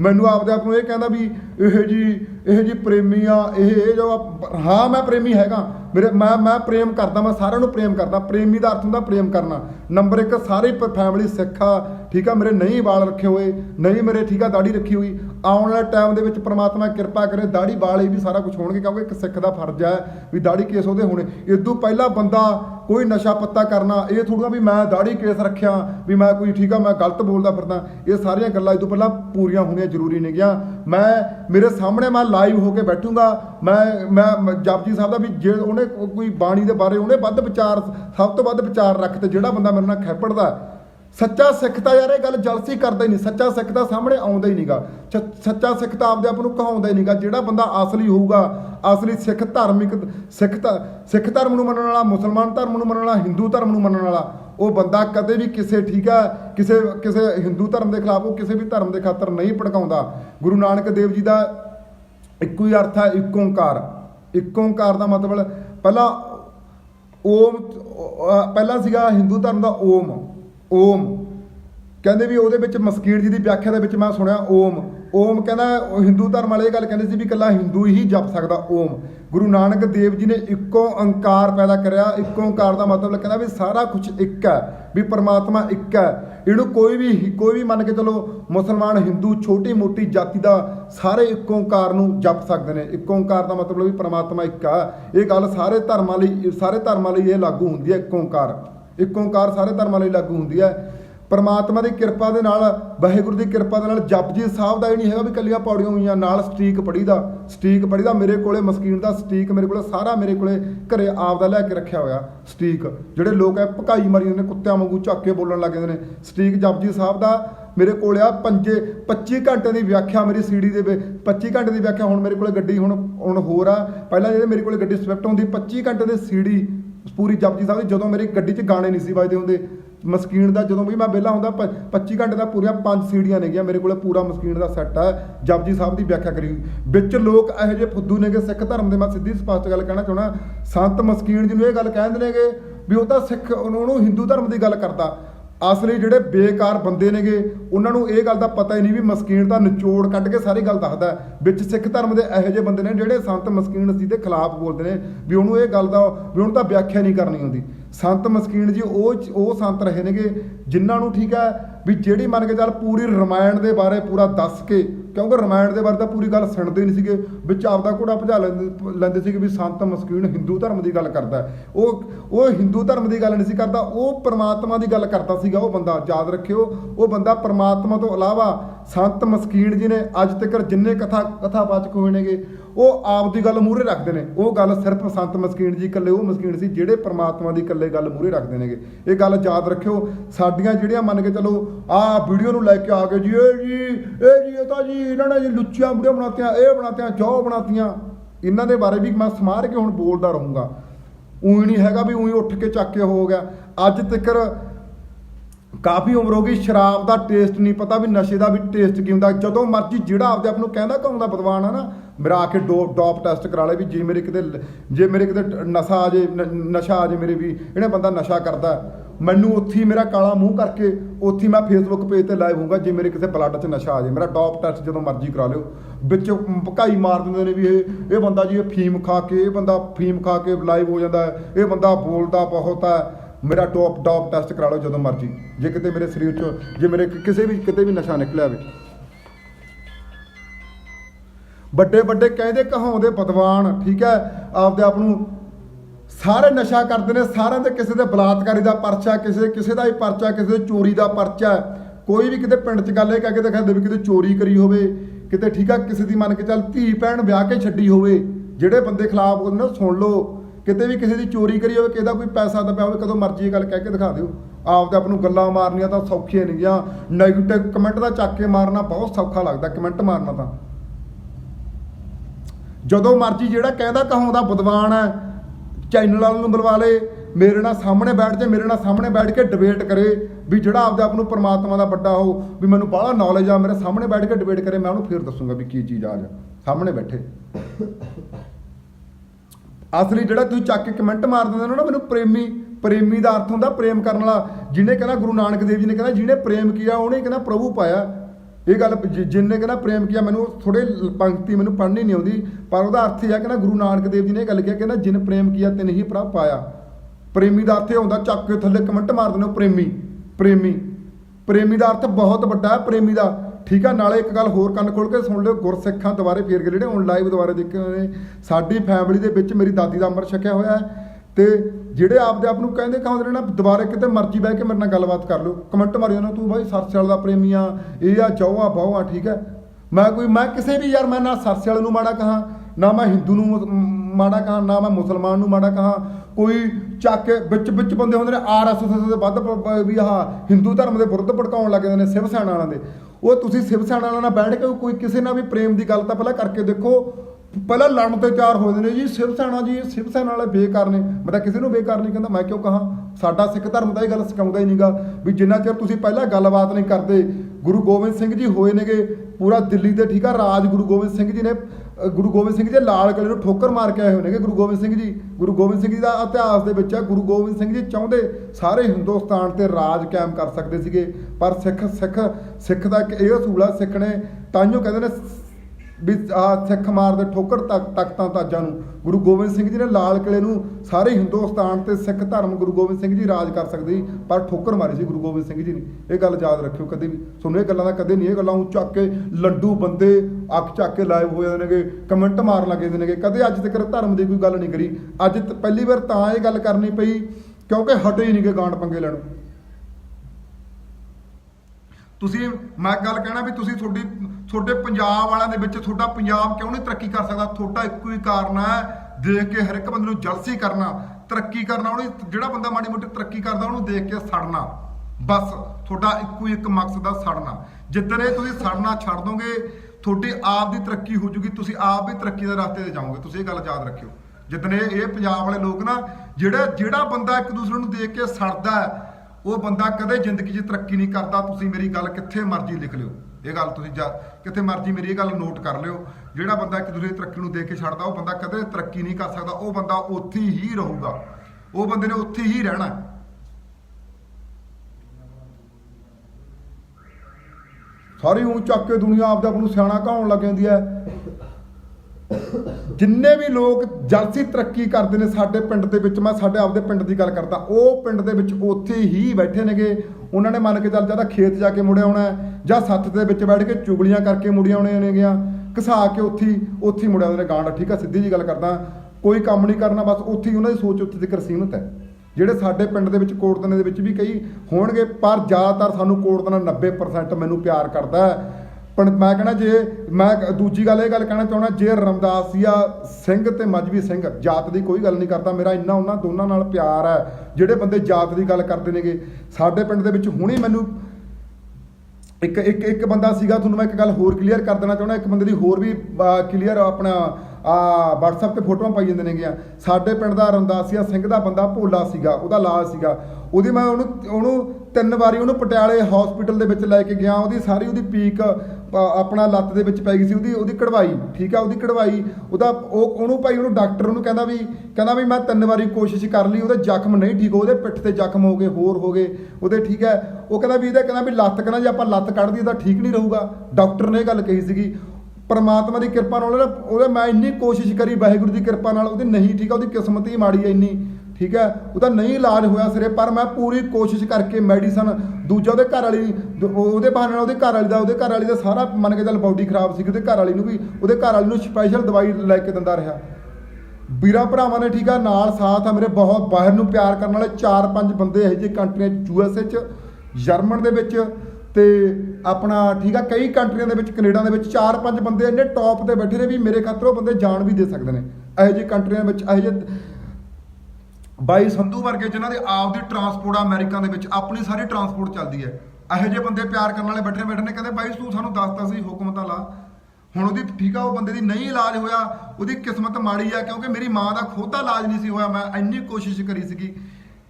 ਮੈਨੂੰ ਆਪਦੇ ਆਪ ਨੂੰ ਇਹ ਕਹਿੰਦਾ ਵੀ ਇਹ ਜੀ ਇਹ ਜੀ ਪ੍ਰੇਮੀ ਆ, ਇਹ ਇਹ ਜੋ ਹਾਂ, ਮੈਂ ਪ੍ਰੇਮੀ ਹੈਗਾ। ਮੇਰੇ, ਮੈਂ ਮੈਂ ਪ੍ਰੇਮ ਕਰਦਾ, ਮੈਂ ਸਾਰਿਆਂ ਨੂੰ ਪ੍ਰੇਮ ਕਰਦਾ। ਪ੍ਰੇਮੀ ਦਾ ਅਰਥ ਹੁੰਦਾ ਪ੍ਰੇਮ ਕਰਨਾ। ਨੰਬਰ 1 ਸਾਰੀ ਫੈਮਿਲੀ ਸਿੱਖ ਆ, ਠੀਕ ਆ, ਮੇਰੇ ਨਹੀਂ ਵਾਲ ਰੱਖੇ ਹੋਏ, ਨਹੀਂ ਮੇਰੇ ਠੀਕ ਆ ਦਾੜੀ ਰੱਖੀ ਹੋਈ। ਆਉਣ ਵਾਲੇ ਟਾਈਮ ਦੇ ਵਿੱਚ ਪ੍ਰਮਾਤਮਾ ਕਿਰਪਾ ਕਰੇ ਦਾੜੀ ਵਾਲੇ ਵੀ ਸਾਰਾ ਕੁਝ ਹੋਣਗੇ, ਕਿਉਂਕਿ ਇੱਕ ਸਿੱਖ ਦਾ ਫਰਜ਼ ਹੈ ਵੀ ਦਾੜੀ ਕੇਸ ਉਹਦੇ ਹੋਣੇ। ਇਦੋਂ ਪਹਿਲਾਂ ਬੰਦਾ ਕੋਈ ਨਸ਼ਾ ਪੱਤਾ ਕਰਨਾ, ਇਹ ਥੋੜਾ ਵੀ ਮੈਂ ਦਾੜੀ ਕੇਸ ਰੱਖਿਆ, ਵੀ ਮੈਂ ਕੋਈ ਠੀਕ ਆ, ਮੈਂ ਗਲਤ ਬੋਲਦਾ ਫਿਰਦਾ, ਇਹ ਸਾਰੀਆਂ ਗੱਲਾਂ ਇਹ ਤੋਂ ਪਹਿਲਾਂ ਪੂਰੀਆਂ ਹੋਣੀਆਂ ਜ਼ਰੂਰੀ ਨੇ ਗਿਆ। ਮੈਂ, ਮੇਰੇ ਸਾਹਮਣੇ ਮੈਂ ਲਾਈਵ ਹੋ ਕੇ ਬੈਠੂੰਗਾ, ਮੈਂ ਮੈਂ ਮੈਂ ਜਪਜੀ ਸਾਹਿਬ ਦਾ ਵੀ ਜੇ ਉਹਨੇ ਕੋਈ ਬਾਣੀ ਦੇ ਬਾਰੇ ਉਹਨੇ ਵੱਧ ਵਿਚਾਰ, ਸਭ ਤੋਂ ਵੱਧ ਵਿਚਾਰ ਰੱਖ ਤੇ ਜਿਹੜਾ ਬੰਦਾ ਮੇਰੇ ਨਾਲ ਖੇਪੜਦਾ ਸੱਚਾ ਸਿੱਖ ਤਾਂ ਯਾਰ ਇਹ ਗੱਲ ਜਲਸੀ ਕਰਦਾ ਹੀ ਨਹੀਂ, ਸੱਚਾ ਸਿੱਖ ਤਾਂ ਸਾਹਮਣੇ ਆਉਂਦਾ ਹੀ ਨਹੀਂਗਾ ਸੱਚਾ ਸਿੱਖ ਤਾਂ ਆਪਦੇ ਆਪ ਨੂੰ ਕਹਾਉਂਦਾ ਹੀ ਨਹੀਂਗਾ ਜਿਹੜਾ ਬੰਦਾ ਅਸਲੀ ਹੋਊਗਾ, ਅਸਲੀ ਸਿੱਖ ਧਾਰਮਿਕ ਸਿੱਖ ਧਾ- ਸਿੱਖ ਧਰਮ ਨੂੰ ਮੰਨਣ ਵਾਲਾ, ਮੁਸਲਮਾਨ ਧਰਮ ਨੂੰ ਮੰਨਣ ਵਾਲਾ, ਹਿੰਦੂ ਧਰਮ ਨੂੰ ਮੰਨਣ ਵਾਲਾ, ਉਹ ਬੰਦਾ ਕਦੇ ਵੀ ਕਿਸੇ ਠੀਕ ਹੈ, ਕਿਸੇ ਕਿਸੇ ਹਿੰਦੂ ਧਰਮ ਦੇ ਖਿਲਾਫ ਉਹ ਕਿਸੇ ਵੀ ਧਰਮ ਦੇ ਖਾਤਰ ਨਹੀਂ ਭੜਕਾਉਂਦਾ। ਗੁਰੂ ਨਾਨਕ ਦੇਵ ਜੀ ਦਾ ਇੱਕੋ ਹੀ ਅਰਥ ਹੈ, ਇੱਕ ਓੰਕਾਰ। ਇੱਕ ਓੰਕਾਰ ਦਾ ਮਤਲਬ, ਪਹਿਲਾਂ ਓਮ ਅਹ ਪਹਿਲਾਂ ਸੀਗਾ ਹਿੰਦੂ ਧਰਮ ਦਾ ਓਮ। ਓਮ। ਕਹਿੰਦੇ ਵੀ ਉਹਦੇ ਵਿੱਚ ਮਸਕੀਰ ਜੀ ਦੀ ਵਿਆਖਿਆ ਦੇ ਵਿੱਚ ਮੈਂ ਸੁਣਿਆ ਓਮ। ਓਮ ਕਹਿੰਦਾ ਹਿੰਦੂ ਧਰਮ ਵਾਲੇ ਇਹ ਗੱਲ ਕਹਿੰਦੇ ਸੀ ਵੀ ਇਕੱਲਾ ਹਿੰਦੂ ਹੀ ਜਪ ਸਕਦਾ, ਓਮ। ਗੁਰੂ ਨਾਨਕ ਦੇਵ ਜੀ ਨੇ ਇੱਕੋ ਓੰਕਾਰ ਪੈਦਾ ਕਰਿਆ, ਇੱਕੋ ਓੰਕਾਰ ਦਾ ਮਤਲਬ ਕਹਿੰਦਾ ਵੀ ਸਾਰਾ ਕੁਝ ਇੱਕ ਹੈ, ਵੀ ਪਰਮਾਤਮਾ ਇੱਕ ਹੈ। ਇਹਨੂੰ ਕੋਈ ਵੀ ਕੋਈ ਵੀ ਮੰਨ ਕੇ ਚਲੋ ਮੁਸਲਮਾਨ, ਹਿੰਦੂ, ਛੋਟੀ ਮੋਟੀ ਜਾਤੀ ਦਾ ਸਾਰੇ ਇੱਕ ਓੰਕਾਰ ਨੂੰ ਜਪ ਸਕਦੇ ਨੇ। ਇੱਕੋ ਓੰਕਾਰ ਦਾ ਮਤਲਬ ਵੀ ਪਰਮਾਤਮਾ ਇੱਕ ਆ ਇਹ ਗੱਲ ਸਾਰੇ ਧਰਮਾਂ ਲਈ, ਸਾਰੇ ਧਰਮਾਂ ਲਈ ਇਹ ਲਾਗੂ ਹੁੰਦੀ ਹੈ, ਇੱਕ ਓੰਕਾਰ ਇੱਕ ਓੰਕਾਰ ਸਾਰੇ ਧਰਮਾਂ ਲਈ ਲਾਗੂ ਹੁੰਦੀ ਹੈ। ਪਰਮਾਤਮਾ ਦੀ ਕਿਰਪਾ ਦੇ ਨਾਲ, ਵਾਹਿਗੁਰੂ ਦੀ ਕਿਰਪਾ ਦੇ ਨਾਲ ਜਪਜੀ ਸਾਹਿਬ ਦਾ ਇਹ ਨਹੀਂ ਹੈਗਾ ਵੀ ਕੱਲੀਆਂ ਪੌੜੀਆਂ ਹੋਈਆਂ, ਨਾਲ ਸਟੀਕ ਪੜੀਦਾ ਸਟੀਕ ਪੜੀਦਾ ਮੇਰੇ ਕੋਲੇ ਮਸਕੀਨ ਦਾ ਸਟੀਕ, ਮੇਰੇ ਕੋਲੇ ਸਾਰਾ ਮੇਰੇ ਕੋਲੇ ਘਰੇ ਆਪ ਦਾ ਲੈ ਕੇ ਰੱਖਿਆ ਹੋਇਆ ਸਟੀਕ। ਜਿਹੜੇ ਲੋਕ ਐ ਭਕਾਈ ਮਾਰੀ ਜਾਂਦੇ ਨੇ, ਕੁੱਤਿਆਂ ਵਾਂਗੂ ਝੱਕ ਕੇ ਬੋਲਣ ਲੱਗ ਜਾਂਦੇ ਨੇ, ਸਟੀਕ ਜਪਜੀ ਸਾਹਿਬ ਦਾ ਮੇਰੇ ਕੋਲ ਆ ਪੰਜੇ 25 ਘੰਟੇ ਦੀ ਵਿਆਖਿਆ ਮੇਰੀ ਸੀਡੀ ਦੇ ਵਿੱਚ 25 ਘੰਟੇ ਦੀ ਵਿਆਖਿਆ, ਹੁਣ ਮੇਰੇ ਕੋਲ ਗੱਡੀ ਹੁਣ ਹੁਣ ਹੋਰ ਆ। ਪਹਿਲਾਂ ਜਿਹੜੇ ਮੇਰੇ ਕੋਲ ਗੱਡੀ ਸਵਿਫਟ ਹੁੰਦੀ 25 ਘੰਟੇ ਦੀ ਸੀਡੀ ਪੂਰੀ ਜਪਜੀ ਸਾਹਿਬ ਦੀ, ਜਦੋਂ ਮੇਰੀ ਗੱਡੀ 'ਚ ਗਾਣੇ ਨਹੀਂ ਸੀ ਵੱਜਦੇ ਹੁੰਦੇ, ਮਸਕੀਨ ਦਾ ਜਦੋਂ ਵੀ ਮੈਂ ਵਿਹਲਾ ਹੁੰਦਾ, ਪ- 25 ਘੰਟੇ ਦਾ ਪੂਰੀਆਂ ਪੰਜ ਸੀੜੀਆਂ ਨੇਗੀਆਂ, ਮੇਰੇ ਕੋਲੇ ਪੂਰਾ ਮਸਕੀਨ ਦਾ ਸੈੱਟ ਆ, ਜਪਜੀ ਸਾਹਿਬ ਦੀ ਵਿਆਖਿਆ ਕਰੀ ਹੋਈ। ਵਿੱਚ ਲੋਕ ਇਹੋ ਜਿਹੇ ਫੁੱਦੂ ਨੇਗੇ, ਸਿੱਖ ਧਰਮ ਦੇ, ਮੈਂ ਸਿੱਧੀ ਸਪਸ਼ਟ ਗੱਲ ਕਹਿਣਾ ਚਾਹਣਾ ਸੰਤ ਮਸਕੀਨ ਜਿਹਨੂੰ ਇਹ ਗੱਲ ਕਹਿੰਦੇ ਨੇਗੇ, ਵੀ ਉਹ ਤਾਂ ਸਿੱਖ ਉਹਨੂੰ ਹਿੰਦੂ ਧਰਮ ਦੀ ਗੱਲ ਕਰਦਾ ਅਸਲੀ ਜਿਹੜੇ ਬੇਕਾਰ ਬੰਦੇ ਨੇਗੇ, ਉਹਨਾਂ ਨੂੰ ਇਹ ਗੱਲ ਦਾ ਪਤਾ ਹੀ ਨਹੀਂ ਵੀ ਮਸਕੀਨ ਦਾ ਨਿਚੋੜ ਕੱਢ ਕੇ ਸਾਰੀ ਗੱਲ ਦੱਸਦਾ ਵਿੱਚ ਸਿੱਖ ਧਰਮ ਦੇ ਇਹੋ ਜਿਹੇ ਬੰਦੇ ਨੇ ਜਿਹੜੇ ਸੰਤ ਮਸਕੀਨ ਜੀ ਦੇ ਖਿਲਾਫ ਬੋਲਦੇ ਨੇ, ਵੀ ਉਹਨੂੰ ਇਹ ਗੱਲ ਦਾ, ਵੀ ਉਹਨੂੰ ਤਾਂ ਵਿਆਖਿਆ ਨਹੀਂ ਕਰਨੀ ਹੁੰਦੀ। ਸੰਤ ਮਸਕੀਨ ਜੀ, ਉਹ ਉਹ ਸੰਤ ਰਹੇ ਨੇਗੇ, ਜਿਨ੍ਹਾਂ ਨੂੰ ਠੀਕ ਹੈ ਵੀ ਜਿਹੜੀ ਮੰਨ ਕੇ ਚੱਲ ਪੂਰੀ ਰਮਾਇਣ ਦੇ ਬਾਰੇ ਪੂਰਾ ਦੱਸ ਕੇ, ਕਿਉਂਕਿ ਰਮਾਇਣ ਦੇ ਬਾਰੇ ਤਾਂ ਪੂਰੀ ਗੱਲ ਸੁਣਦੇ ਨਹੀਂ ਸੀਗੇ, ਵਿੱਚ ਆਪਦਾ ਘੋੜਾ ਭਜਾ ਲੈਂਦੇ ਲੈਂਦੇ ਸੀਗੇ ਵੀ ਸੰਤ ਮਸਕੀਨ ਹਿੰਦੂ ਧਰਮ ਦੀ ਗੱਲ ਕਰਦਾ ਉਹ ਉਹ ਹਿੰਦੂ ਧਰਮ ਦੀ ਗੱਲ ਨਹੀਂ ਸੀ ਕਰਦਾ, ਉਹ ਪ੍ਰਮਾਤਮਾ ਦੀ ਗੱਲ ਕਰਦਾ ਸੀਗਾ ਉਹ ਬੰਦਾ, ਯਾਦ ਰੱਖਿਓ, ਉਹ ਬੰਦਾ ਪ੍ਰਮਾਤਮਾ ਤੋਂ ਇਲਾਵਾ ਸੰਤ ਮਸਕੀਨ ਜੀ ਨੇ ਅੱਜ ਤੱਕ ਜਿੰਨੇ ਕਥਾ, ਕਥਾਵਾਚਕ ਹੋਏ ਨੇਗੇ ਉਹ ਆਪ ਦੀ ਗੱਲ ਮੂਹਰੇ ਰੱਖਦੇ ਨੇ। ਉਹ ਗੱਲ ਸਿਰਫ ਸੰਤ ਮਸਕੀਨ ਜੀ ਇਕੱਲੇ, ਉਹ ਮਸਕੀਨ ਸੀ ਜਿਹੜੇ ਪ੍ਰਮਾਤਮਾ ਦੀ ਇਕੱਲੇ ਗੱਲ ਮੂਹਰੇ ਰੱਖਦੇ ਨੇਗੇ। ਇਹ ਗੱਲ ਯਾਦ ਰੱਖਿਓ, ਸਾਡੀਆਂ ਜਿਹੜੀਆਂ ਮੰਨ ਕੇ ਚਲੋ ਆਹ ਵੀਡੀਓ ਨੂੰ ਲੈ ਕੇ ਆ ਗਏ ਜੀ, ਇਹ ਜੀ ਇਹ ਜੀ, ਇਹ ਤਾਂ ਜੀ, ਇਹਨਾਂ ਨੇ ਜੀ ਲੁੱਚੀਆਂ ਵੀਡੀਓ ਬਣਾਤੀਆਂ, ਇਹ ਬਣਾਤੀਆਂ ਜੋ ਬਣਾਤੀਆਂ। ਇਹਨਾਂ ਦੇ ਬਾਰੇ ਵੀ ਮੈਂ ਸਮਾਰ ਕੇ ਹੁਣ ਬੋਲਦਾ ਰਹੂੰਗਾ। ਉਹੀ ਨਹੀਂ ਹੈਗਾ ਵੀ ਉਹੀ ਉੱਠ ਕੇ ਚੱਕ ਕੇ ਹੋ ਗਿਆ। ਅੱਜ ਤੱਕ ਕਾਫੀ ਉਮਰ ਹੋ ਗਈ, ਸ਼ਰਾਬ ਦਾ ਟੇਸਟ ਨਹੀਂ ਪਤਾ ਵੀ ਨਸ਼ੇ ਦਾ ਵੀ ਟੇਸਟ ਕੀ ਹੁੰਦਾ। ਜਦੋਂ ਮਰਜ਼ੀ ਜਿਹੜਾ ਆਪਦੇ ਆਪ ਨੂੰ ਕਹਿੰਦਾ ਕਹਾਉਂਦਾ ਵਿਦਵਾਨ ਹੈ ਨਾ ਮੇਰਾ ਆ ਕੇ ਡੋਪ ਡੋਪ ਟੈਸਟ ਕਰਾ ਲੈ ਵੀ ਜੇ ਮੇਰੇ ਕਿਤੇ ਜੇ ਮੇਰੇ ਕਿਤੇ ਨਸ਼ਾ ਆ ਜੇ ਨਸ਼ਾ ਆ ਜੇ ਮੇਰੇ ਵੀ, ਇਹਨੇ ਬੰਦਾ ਨਸ਼ਾ ਕਰਦਾ। ਮੈਨੂੰ ਉੱਥੇ ਮੇਰਾ ਕਾਲਾ ਮੂੰਹ ਕਰਕੇ ਉੱਥੇ ਮੈਂ ਫੇਸਬੁੱਕ ਪੇਜ ਤੇ ਲਾਈਵ ਹੋਊਗਾ, ਜੇ ਮੇਰੇ ਕਿਸੇ ਬਲੱਡ 'ਚ ਨਸ਼ਾ ਆ ਜੇ, ਮੇਰਾ ਡੋਪ ਟੈਸਟ ਜਦੋਂ ਮਰਜ਼ੀ ਕਰਾ ਲਿਓ। ਵਿੱਚ ਭਕਾਈ ਮਾਰ ਦਿੰਦੇ ਨੇ ਵੀ ਇਹ ਇਹ ਬੰਦਾ ਜੀ ਇਹ ਫੀਮ ਖਾ ਕੇ, ਇਹ ਬੰਦਾ ਫੀਮ ਖਾ ਕੇ ਲਾਈਵ ਹੋ ਜਾਂਦਾ ਇਹ ਬੰਦਾ ਬੋਲਦਾ ਬਹੁਤ ਹੈ। ਮੇਰਾ ਟੌਪ ਟੌਪ ਟੈਸਟ ਕਰਾ ਲਓ ਜਦੋਂ ਮਰਜ਼ੀ। ਜੇ ਕਿਤੇ ਮੇਰੇ ਸਰੀਰ 'ਚ ਜੇ ਮੇਰੇ ਕਿਸੇ ਵੀ ਕਿਤੇ ਵੀ ਨਸ਼ਾ ਨਿਕਲਿਆ ਹੋਵੇ। ਵੱਡੇ ਵੱਡੇ ਕਹਿੰਦੇ ਕਹਾਉਂਦੇ ਵਿਦਵਾਨ ਠੀਕ ਹੈ? ਆਪਦੇ ਆਪ ਨੂੰ ਸਾਰੇ ਨਸ਼ਾ ਕਰਦੇ ਨੇ, ਸਾਰਿਆਂ ਦੇ ਕਿਸੇ ਦੇ ਬਲਾਤਕਾਰੀ ਦਾ ਪਰਚਾ, ਕਿਸੇ ਕਿਸੇ ਦਾ ਹੀ ਪਰਚਾ, ਕਿਸੇ ਦੇ ਚੋਰੀ ਦਾ ਪਰਚਾ। ਕੋਈ ਵੀ ਕਿਤੇ ਪਿੰਡ 'ਚ ਗੱਲ ਇਹ ਕਹਿ ਕੇ ਦਿਖਾ ਦੇ ਵੀ ਕਿਤੇ ਚੋਰੀ ਕਰੀ ਹੋਵੇ, ਕਿਤੇ ਠੀਕ ਆ, ਕਿਸੇ ਦੀ ਮੰਨ ਕੇ ਚੱਲ ਧੀ ਭੈਣ ਵਿਆਹ ਕੇ ਛੱਡੀ ਹੋਵੇ, ਜਿਹੜੇ ਬੰਦੇ ਖਿਲਾਫ ਉਹਨੇ ਸੁਣ ਲਓ। ਕਿਤੇ ਵੀ ਕਿਸੇ ਦੀ ਚੋਰੀ ਕਰੀ ਹੋਵੇ, ਕਿਸੇ ਦਾ ਕੋਈ ਪੈਸਾ ਦਬਿਆ ਹੋਵੇ, ਕਦੋਂ ਮਰਜ਼ੀ ਇਹ ਗੱਲ ਕਹਿ ਕੇ ਦਿਖਾ ਦਿਓ। ਆਪਦੇ ਆਪ ਨੂੰ ਗੱਲਾਂ ਮਾਰਨੀਆਂ ਤਾਂ ਸੌਖੀਆਂ ਨਹੀਂ ਗਿਆ 네ਗੇਟਿਵ ਕਮੈਂਟ ਦਾ ਚੱਕ ਕੇ ਮਾਰਨਾ ਬਹੁਤ ਸੌਖਾ ਲੱਗਦਾ ਕਮੈਂਟ ਮਾਰਨਾ ਤਾਂ। ਜਦੋਂ ਮਰਜ਼ੀ ਜਿਹੜਾ ਕਹਿੰਦਾ ਕਹਾਉਂਦਾ, ਵਿਦਵਾਨ ਹੈ ਚੈਨਲ ਵਾਲ ਨੂੰ ਬੁਲਵਾ ਲੇ, ਮੇਰੇ ਨਾਲ ਸਾਹਮਣੇ ਬੈਠ ਜੇ, ਮੇਰੇ ਨਾਲ ਸਾਹਮਣੇ ਬੈਠ ਕੇ ਡਿਬੇਟ ਕਰੇ, ਵੀ ਜਿਹੜਾ ਆਪਦੇ ਆਪ ਨੂੰ ਪਰਮਾਤਮਾ ਦਾ ਵੱਡਾ ਹੋ ਵੀ ਮੈਨੂੰ ਬਾਹਲਾ ਨੌਲੇਜ ਆ, ਮੇਰੇ ਸਾਹਮਣੇ ਬੈਠ ਕੇ ਡਿਬੇਟ ਕਰੇ, ਮੈਂ ਉਹਨੂੰ ਫੇਰ ਦੱਸੂਗਾ ਵੀ ਕੀ ਚੀਜ਼ ਆ ਜਾ। ਸਾਹਮਣੇ ਬੈਠੇ। ਅਸਲੀ ਜਿਹੜਾ ਤੁਸੀਂ ਚੱਕ ਕੇ ਕਮੈਂਟ ਮਾਰ ਦਿੰਦੇ ਹੋ ਨਾ ਮੈਨੂੰ ਪ੍ਰੇਮੀ ਪ੍ਰੇਮੀ ਦਾ ਅਰਥ ਹੁੰਦਾ ਪ੍ਰੇਮ ਕਰਨ ਵਾਲਾ। ਜਿਹਨੇ ਕਹਿੰਦਾ ਗੁਰੂ ਨਾਨਕ ਦੇਵ ਜੀ ਨੇ ਕਹਿੰਦਾ ਜਿਹਨੇ ਪ੍ਰੇਮ ਕੀਤਾ, ਉਹਨੇ ਕਹਿੰਦਾ ਪ੍ਰਭੂ ਪਾਇਆ। ਇਹ ਗੱਲ ਜਿੰਨੇ ਕਹਿੰਦਾ ਪ੍ਰੇਮ ਕੀਆ ਮੈਨੂੰ ਥੋੜੇ ਪੰਕਤੀ ਮੈਨੂੰ ਪੜ੍ਹਨੀ ਨਹੀਂ ਆਉਂਦੀ। ਪਰ ਉਹਦਾ ਅਰਥ ਇਹ ਹੈ ਕਹਿੰਦਾ ਗੁਰੂ ਨਾਨਕ ਦੇਵ ਜੀ ਨੇ ਇਹ ਗੱਲ ਕਿਹਾ ਕਹਿੰਦਾ ਜਿਨ ਪ੍ਰੇਮ ਕੀਤਾ, ਤਿਨ ਹੀ ਪ੍ਰਭ ਪਾਇਆ। ਪ੍ਰੇਮੀ ਦਾ ਅਰਥ ਇਹ ਹੁੰਦਾ, ਚੱਕ ਕੇ ਥੱਲੇ ਕਮੈਂਟ ਮਾਰ ਦਿੰਦੇ ਹੋ, ਪ੍ਰੇਮੀ ਪ੍ਰੇਮੀ। ਪ੍ਰੇਮੀ ਦਾ ਅਰਥ ਬਹੁਤ ਵੱਡਾ ਹੈ, ਪ੍ਰੇਮੀ ਦਾ। ਠੀਕ ਆ, ਨਾਲੇ ਇੱਕ ਗੱਲ ਹੋਰ ਕੰਨ ਖੋਲ ਕੇ ਸੁਣ ਲਿਓ, ਗੁਰਸਿੱਖਾਂ ਦੁਆਰੇ ਫੇਰ ਕੇ ਜਿਹੜੇ ਹੁਣ ਲਾਈਵ ਦੁਆਰੇ ਦੇਖੇ ਹੋਏ ਨੇ, ਸਾਡੀ ਫੈਮਿਲੀ ਦੇ ਵਿੱਚ ਮੇਰੀ ਦਾਦੀ ਦਾ ਅੰਮ੍ਰਿਤ ਛਕਿਆ ਹੋਇਆ ਹੈ ਤੇ ਜਿਹੜੇ ਆਪਦੇ ਆਪ ਨੂੰ ਕਹਿੰਦੇ ਕਹਾਉਂਦੇ ਨੇ ਨਾ, ਦੁਬਾਰੇ ਕਿਤੇ ਮਰਜ਼ੀ ਬਹਿ ਕੇ ਮੇਰੇ ਨਾਲ ਗੱਲਬਾਤ ਕਰ ਲਓ ਕਮੈਂਟ ਮਾਰਿਓ ਨਾ, ਤੂੰ ਬਾਈ ਸਰਸੇ ਵਾਲੇ ਦਾ ਪ੍ਰੇਮੀ ਆ, ਇਹ ਆ, ਚਾਹੋ ਆ, ਬਹੁ ਆ, ਠੀਕ ਹੈ? ਮੈਂ ਕੋਈ, ਮੈਂ ਕਿਸੇ ਵੀ ਯਾਰ, ਮੈਂ ਨਾ ਸਰਸੇ ਵਾਲੇ ਨੂੰ ਮਾੜਾ ਕਹਾਂ, ਨਾ ਮੈਂ ਹਿੰਦੂ ਨੂੰ ਮਾੜਾ ਕਹਾਂ, ਨਾ ਮੈਂ ਮੁਸਲਮਾਨ ਨੂੰ ਮਾੜਾ ਕਹਾਂ, ਕੋਈ ਚੱਕ ਕੇ ਵਿੱਚ ਵਿੱਚ ਬੰਦੇ ਹੁੰਦੇ ਨੇ ਆਰਐਸਐਸ ਦੇ ਵੱਧ ਵੀ ਆਹ ਹਿੰਦੂ ਧਰਮ ਦੇ ਵਿਰੁੱਧ ਭੜਕਾਉਣ ਲੱਗ ਜਾਂਦੇ ਨੇ, ਸਿਵ ਸੈਨਾ ਵਾਲਿਆਂ ਦੇ। ਉਹ ਤੁਸੀਂ ਸਿਵ ਸੈਨਾ ਵਾਲਿਆਂ ਨਾਲ ਬੈਠ ਕੇ ਕੋਈ ਕਿਸੇ ਨਾਲ ਵੀ ਪ੍ਰੇਮ ਦੀ ਗੱਲ ਤਾਂ ਪਹਿਲਾਂ ਕਰਕੇ ਦੇਖੋ। ਪਹਿਲਾਂ ਲੜਨ ਤੇ ਚਾਰ ਹੋ ਜਾਂਦੇ ਨੇ ਜੀ, ਸਿਵ ਸੈਨਾ ਜੀ, ਸਿਵ ਸੈਨਾ ਵਾਲੇ ਬੇਕਾਰ ਨੇ। ਮੈਂ ਤਾਂ ਕਿਸੇ ਨੂੰ ਬੇਕਾਰ ਨਹੀਂ ਕਹਿੰਦਾ, ਮੈਂ ਕਿਉਂ ਕਹਾਂ? ਸਾਡਾ ਸਿੱਖ ਧਰਮ ਦਾ ਇਹ ਗੱਲ ਸਿਖਾਉਂਦਾ ਹੀ ਨਹੀਂਗਾ ਵੀ ਜਿੰਨਾ ਚਿਰ ਤੁਸੀਂ ਪਹਿਲਾਂ ਗੱਲਬਾਤ ਨਹੀਂ ਕਰਦੇ, ਗੁਰੂ ਗੋਬਿੰਦ ਸਿੰਘ ਜੀ ਹੋਏ ਨੇਗੇ, ਪੂਰਾ ਦਿੱਲੀ ਤੇ ਠੀਕ ਆ, ਰਾਜ ਗੁਰੂ ਗੋਬਿੰਦ ਸਿੰਘ ਜੀ ਨੇ ਗੁਰੂ ਗੋਬਿੰਦ ਸਿੰਘ ਜੀ ਦੇ ਲਾਲ ਕਿਲੇ ਨੂੰ ਠੋਕਰ ਮਾਰ ਕੇ ਆਏ ਹੋਏ ਨੇਗੇ, ਗੁਰੂ ਗੋਬਿੰਦ ਸਿੰਘ ਜੀ। ਗੁਰੂ ਗੋਬਿੰਦ ਸਿੰਘ ਜੀ ਦਾ ਇਤਿਹਾਸ ਦੇ ਵਿੱਚ ਆ ਗੁਰੂ ਗੋਬਿੰਦ ਸਿੰਘ ਜੀ ਚਾਹੁੰਦੇ ਸਾਰੇ ਹਿੰਦੁਸਤਾਨ ਤੇ ਰਾਜ ਕਾਇਮ ਕਰ ਸਕਦੇ ਸੀਗੇ। ਪਰ ਸਿੱਖ ਸਿੱਖ ਸਿੱਖ ਦਾ ਇੱਕ ਇਹ ਅਸੂਲ ਆ ਸਿੱਖ ਨੇ ਜੋ ਕਹਿੰਦੇ ਨੇ ਵੀ ਆਹ ਸਿੱਖ ਮਾਰਦੇ ਠੋਕਰ ਤੱਕ ਤਖਤਾਂ ਤਾਜਾਂ ਨੂੰ। ਗੁਰੂ ਗੋਬਿੰਦ ਸਿੰਘ ਜੀ ਨੇ ਲਾਲ ਕਿਲੇ ਨੂੰ ਸਾਰੇ ਹਿੰਦੁਸਤਾਨ ਤੇ ਸਿੱਖ ਧਰਮ ਗੁਰੂ ਗੋਬਿੰਦ ਸਿੰਘ ਜੀ ਰਾਜ ਕਰ ਸਕਦੇ ਸੀ, ਪਰ ਠੋਕਰ ਮਾਰੀ ਸੀ ਗੁਰੂ ਗੋਬਿੰਦ ਸਿੰਘ ਜੀ ਨੇ। ਇਹ ਗੱਲ ਯਾਦ ਰੱਖਿਓ ਕਦੇ ਵੀ। ਤੁਹਾਨੂੰ ਇਹ ਗੱਲਾਂ ਦਾ ਕਦੇ ਨਹੀਂ, ਇਹ ਗੱਲਾਂ ਉਹ ਚੱਕ ਕੇ ਲੰਡੂ ਬੰਦੇ ਅੱਖ ਚੱਕ ਕੇ ਲਾਈਵ ਹੋ ਜਾਂਦੇ ਨੇਗੇ, ਕਮੈਂਟ ਮਾਰਨ ਲੱਗ ਜਾਂਦੇ ਨੇਗੇ। ਕਦੇ ਅੱਜ ਤੱਕ ਧਰਮ ਦੀ ਕੋਈ ਗੱਲ ਨਹੀਂ ਕਰੀ। ਅੱਜ ਪਹਿਲੀ ਵਾਰ ਤਾਂ ਇਹ ਗੱਲ ਕਰਨੀ ਪਈ, ਕਿਉਂਕਿ ਹਟੇ ਹੀ ਨਹੀਂਗੇ ਗਾਂਡ ਪੰਗੇ ਲੈਣੋਂ। ਤੁਸੀਂ, ਮੈਂ ਗੱਲ ਕਹਿਣਾ ਵੀ ਤੁਸੀਂ ਤੁਹਾਡੀ, ਤੁਹਾਡੇ ਪੰਜਾਬ ਵਾਲਿਆਂ ਦੇ ਵਿੱਚ ਤੁਹਾਡਾ ਪੰਜਾਬ ਕਿਉਂ ਨਹੀਂ ਤਰੱਕੀ ਕਰ ਸਕਦਾ? ਤੁਹਾਡਾ ਇੱਕੋ ਹੀ ਕਾਰਨ ਹੈ ਦੇਖ ਕੇ ਹਰ ਇੱਕ ਬੰਦੇ ਨੂੰ ਜਲਸੀ ਕਰਨਾ, ਤਰੱਕੀ ਕਰਨਾ, ਉਹਨੇ ਜਿਹੜਾ ਬੰਦਾ ਮਾੜੀ ਮੋਟੀ ਤਰੱਕੀ ਕਰਦਾ, ਉਹਨੂੰ ਦੇਖ ਕੇ ਸੜਨਾ। ਬਸ, ਤੁਹਾਡਾ ਇੱਕੋ ਹੀ ਇੱਕ ਮਕਸਦ ਆ ਸੜਨਾ। ਜਿੱਦਣ ਇਹ ਤੁਸੀਂ ਸੜਨਾ ਛੱਡ ਦੋਗੇ, ਤੁਹਾਡੀ ਆਪ ਦੀ ਤਰੱਕੀ ਹੋ ਜੂਗੀ, ਤੁਸੀਂ ਆਪ ਵੀ ਤਰੱਕੀ ਦੇ ਰਸਤੇ ਤੇ ਜਾਓਗੇ। ਤੁਸੀਂ ਇਹ ਗੱਲ ਯਾਦ ਰੱਖਿਓ। ਜਿੱਦਣ ਇਹ ਇਹ ਪੰਜਾਬ ਵਾਲੇ ਲੋਕ ਨਾ, ਜਿਹੜਾ ਜਿਹੜਾ ਬੰਦਾ ਇੱਕ ਦੂਸਰੇ ਨੂੰ ਦੇਖ ਕੇ ਸੜਦਾ ਹੈ ਉਹ ਬੰਦਾ ਕਦੇ ਜ਼ਿੰਦਗੀ 'ਚ ਤਰੱਕੀ ਨਹੀਂ ਕਰਦਾ, ਤੁਸੀਂ ਮੇਰੀ ਗੱਲ ਕਿੱਥੇ ਮਰਜ਼ੀ ਲਿਖ ਲਿਓ। ਇਹ ਗੱਲ ਤੁਸੀਂ ਜਾ ਕਿੱਥੇ ਮਰਜ਼ੀ ਮੇਰੀ ਇਹ ਗੱਲ ਨੋਟ ਕਰ ਲਿਓ। ਜਿਹੜਾ ਬੰਦਾ ਇੱਕ ਦੂਸਰੇ ਤਰੱਕੀ ਨੂੰ ਦੇਖ ਕੇ ਛੱਡਦਾ, ਉਹ ਬੰਦਾ ਕਦੇ ਤਰੱਕੀ ਨਹੀਂ ਕਰ ਸਕਦਾ। ਉਹ ਬੰਦਾ ਉੱਥੇ ਹੀ ਰਹੂਗਾ। ਉਹ ਬੰਦੇ ਨੇ ਉੱਥੇ ਹੀ ਰਹਿਣਾ। ਸਾਰੀ ਉਂ ਚੱਕ ਕੇ ਦੁਨੀਆ ਆਪਦਾ ਆਪ ਨੂੰ ਸਿਆਣਾ ਕਹਾਉਣ ਲੱਗ ਜਾਂਦੀ ਹੈ। ਜਿੰਨੇ ਵੀ ਲੋਕ ਜਲਸੀ ਤਰੱਕੀ ਕਰਦੇ ਨੇ ਸਾਡੇ ਪਿੰਡ ਦੇ ਵਿੱਚ, ਮੈਂ ਸਾਡੇ ਆਪਦੇ ਪਿੰਡ ਦੀ ਗੱਲ ਕਰਦਾ, ਉਹ ਪਿੰਡ ਦੇ ਵਿੱਚ ਉੱਥੇ ਹੀ ਬੈਠੇ ਨੇਗੇ। ਉਹਨਾਂ ਨੇ ਮੰਨ ਕੇ ਚੱਲ ਜ਼ਿਆਦਾ ਖੇਤ ਜਾ ਕੇ ਮੁੜਿਆ ਆਉਣਾ ਜਾਂ ਸੱਤ ਦੇ ਵਿੱਚ ਬੈਠ ਕੇ ਚੁਗਲੀਆਂ ਕਰਕੇ ਮੁੜਿਆ ਆਉਣੇ ਨੇਗੀਆਂ। ਘਸਾ ਕੇ ਉੱਥੇ ਉੱਥੇ ਹੀ ਮੁੜਿਆ ਆਉਂਦੇ ਨੇ ਗਾਂਡ ਠੀਕ ਆ, ਸਿੱਧੀ ਜੀ ਗੱਲ ਕਰਦਾ, ਕੋਈ ਕੰਮ ਨਹੀਂ ਕਰਨਾ, ਬਸ ਉੱਥੇ ਹੀ ਉਹਨਾਂ ਦੀ ਸੋਚ ਉੱਥੇ ਤੱਕ ਸੀਮਤ ਹੈ। ਜਿਹੜੇ ਸਾਡੇ ਪਿੰਡ ਦੇ ਵਿੱਚ ਕੋਟਦਨੇ ਦੇ ਵਿੱਚ ਵੀ ਕਈ ਹੋਣਗੇ, ਪਰ ਜ਼ਿਆਦਾਤਰ ਸਾਨੂੰ ਕੋਟਦਨਾ 90% ਮੈਨੂੰ ਪਿਆਰ ਕਰਦਾ ਪਰ ਮੈਂ ਕਹਿਣਾ ਜੇ ਮੈਂ ਦੂਜੀ ਗੱਲ ਇਹ ਗੱਲ ਕਹਿਣਾ ਚਾਹਣਾ ਜੇ ਰਮਦਾਸੀਆ ਸਿੰਘ ਤੇ ਮਜਬੀ ਸਿੰਘ, ਜਾਤ ਦੀ ਕੋਈ ਗੱਲ ਨਹੀਂ ਕਰਦਾ, ਮੇਰਾ ਇੰਨਾ ਉਹਨਾਂ ਦੋਨਾਂ ਨਾਲ ਪਿਆਰ ਹੈ, ਜਿਹੜੇ ਬੰਦੇ ਜਾਤ ਦੀ ਗੱਲ ਕਰਦੇ ਨੇਗੇ। ਸਾਡੇ ਪਿੰਡ ਦੇ ਵਿੱਚ ਹੁਣੇ ਮੈਨੂੰ ਇੱਕ ਇੱਕ ਇੱਕ ਬੰਦਾ ਸੀਗਾ, ਤੁਹਾਨੂੰ ਮੈਂ ਇੱਕ ਗੱਲ ਹੋਰ ਕਲੀਅਰ ਕਰ ਦੇਣਾ ਚਾਹੁੰਦਾ, ਇੱਕ ਬੰਦੇ ਦੀ ਹੋਰ ਵੀ ਕਲੀਅਰ ਆਪਣਾ, ਆ, WhatsApp ਤੇ ਫੋਟੋਆਂ ਪਾਈ ਜਾਂਦੇ ਨੇਗੀਆਂ। ਸਾਡੇ ਪਿੰਡ ਦਾ ਰੰਦਾਸੀਆ ਸਿੰਘ ਦਾ ਬੰਦਾ ਭੋਲਾ ਸੀਗਾ, ਉਹਦਾ ਲਾਜ ਸੀਗਾ। ਉਹਦੀ ਮੈਂ ਉਹਨੂੰ ਉਹਨੂੰ ਤਿੰਨ ਵਾਰੀ ਉਹਨੂੰ ਪਟਿਆਲੇ ਹਸਪੀਟਲ ਦੇ ਵਿੱਚ ਲੈ ਕੇ ਗਿਆ, ਉਹਦੀ ਸਾਰੀ ਉਹਦੀ ਪੀਕ ਆਪਣਾ ਲੱਤ ਦੇ ਵਿੱਚ ਪੈ ਗਈ ਸੀ, ਉਹਦੀ ਉਹਦੀ ਕਢਵਾਈ, ਠੀਕ ਆ, ਉਹਦੀ ਕਢਵਾਈ। ਉਹਦਾ ਉਹ ਉਹਨੂੰ ਭਾਈ, ਉਹਨੂੰ ਡਾਕਟਰ ਉਹਨੂੰ ਕਹਿੰਦਾ ਵੀ ਕਹਿੰਦਾ ਵੀ ਮੈਂ ਤਿੰਨ ਵਾਰੀ ਕੋਸ਼ਿਸ਼ ਕਰ ਲਈ, ਉਹਦੇ ਜ਼ਖਮ ਨਹੀਂ ਠੀਕ ਉਹਦੇ ਪਿੱਠ ਤੇ ਜ਼ਖਮ ਹੋ ਗਏ, ਹੋਰ ਹੋ ਗਏ, ਉਹਦੇ ਠੀਕ ਹੈ। ਉਹ ਕਹਿੰਦਾ ਵੀ ਇਹਦਾ ਕਹਿੰਦਾ ਵੀ ਲੱਤ ਕਹਿੰਦਾ ਜੇ ਆਪਾਂ ਲੱਤ ਕੱਢ ਦਈਏ ਤਾਂ ਠੀਕ ਨਹੀਂ ਰਹੂਗਾ। ਡਾਕਟਰ ਨੇ ਇਹ ਗੱਲ ਕਹੀ ਸੀਗੀ। ਪਰਮਾਤਮਾ ਦੀ ਕਿਰਪਾ ਨਾਲ ਉਹਦਾ ਉਹਦੇ ਮੈਂ ਇੰਨੀ ਕੋਸ਼ਿਸ਼ ਕਰੀ, ਵਾਹਿਗੁਰੂ ਦੀ ਕਿਰਪਾ ਨਾਲ, ਉਹਦੀ ਨਹੀਂ ਠੀਕ ਆ, ਉਹਦੀ ਕਿਸਮਤ ਹੀ ਮਾੜੀ ਹੈ ਇੰਨੀ। ਠੀਕ ਹੈ? ਉਹਦਾ ਨਹੀਂ ਇਲਾਜ ਹੋਇਆ ਸਿਰੇ, ਪਰ ਮੈਂ ਪੂਰੀ ਕੋਸ਼ਿਸ਼ ਕਰਕੇ ਮੈਡੀਸਨ ਦੂਜਾ ਉਹਦੇ ਘਰ ਵਾਲੀ ਦ- ਉਹਦੇ ਬਹਾਨੇ ਨਾਲ ਉਹਦੇ ਘਰ ਵਾਲੀ ਦਾ, ਉਹਦੇ ਘਰ ਵਾਲੀ ਦਾ ਸਾਰਾ ਮੰਨ ਕੇ ਚੱਲ ਬਾਡੀ ਖਰਾਬ ਸੀ ਉਹਦੇ ਘਰ ਵਾਲੀ ਨੂੰ ਵੀ, ਉਹਦੇ ਘਰ ਵਾਲੀ ਨੂੰ ਸਪੈਸ਼ਲ ਦਵਾਈ ਲੈ ਕੇ ਦਿੰਦਾ ਰਿਹਾ। ਵੀਰਾਂ ਭਰਾਵਾਂ ਨੇ ਠੀਕ ਆ ਨਾਲ ਸਾਥ ਆ ਮੇਰੇ ਬਹੁਤ, ਬਾਹਰ ਨੂੰ ਪਿਆਰ ਕਰਨ ਵਾਲੇ 4-5 ਬੰਦੇ ਇਹੋ ਜਿਹੇ ਕੰਟਰੀਆਂ ਯੂ ਐਸ ਏ ਚ, ਜਰਮਨ ਦੇ ਵਿੱਚ ਤੇ ਆਪਣਾ ਠੀਕ ਆ, ਕਈ ਕੰਟਰੀਆਂ ਦੇ ਵਿੱਚ, ਕੈਨੇਡਾ ਦੇ ਵਿੱਚ 4-5 ਬੰਦੇ ਇੰਨੇ ਟੌਪ ਤੇ ਬੈਠੇ ਨੇ ਵੀ ਮੇਰੇ ਖਾਤਰ ਉਹ ਬੰਦੇ ਜਾਣ ਵੀ ਦੇ ਸਕਦੇ ਨੇ। ਇਹੋ ਜਿਹੇ ਕੰਟਰੀਆਂ ਵਿੱਚ, ਇਹੋ ਜਿਹੇ ਬਾਈ ਸੰਧੂ ਵਰਗੇ ਜਿਨ੍ਹਾਂ ਦੇ ਆਪ ਦੀ ਟਰਾਂਸਪੋਰਟ ਆ ਅਮਰੀਕਾ ਦੇ ਵਿੱਚ, ਆਪਣੀ ਸਾਰੀ ਟਰਾਂਸਪੋਰਟ ਚੱਲਦੀ ਹੈ। ਇਹੋ ਜਿਹੇ ਬੰਦੇ ਪਿਆਰ ਕਰਨ ਵਾਲੇ ਬੈਠੇ ਬੈਠੇ ਨੇ, ਕਹਿੰਦੇ ਬਾਈ ਤੂੰ ਸਾਨੂੰ ਦੱਸਦਾ ਸੀ ਹੁਕਮ ਤਾਂ ਲਾ। ਹੁਣ ਉਹਦੀ ਠੀਕ ਆ, ਉਹ ਬੰਦੇ ਦੀ ਨਹੀਂ ਇਲਾਜ ਹੋਇਆ, ਉਹਦੀ ਕਿਸਮਤ ਮਾੜੀ ਆ, ਕਿਉਂਕਿ ਮੇਰੀ ਮਾਂ ਦਾ ਖੁਦ ਦਾ ਇਲਾਜ ਨਹੀਂ ਸੀ ਹੋਇਆ, ਮੈਂ ਇੰਨੀ ਕੋਸ਼ਿਸ਼ ਕਰੀ ਸੀਗੀ।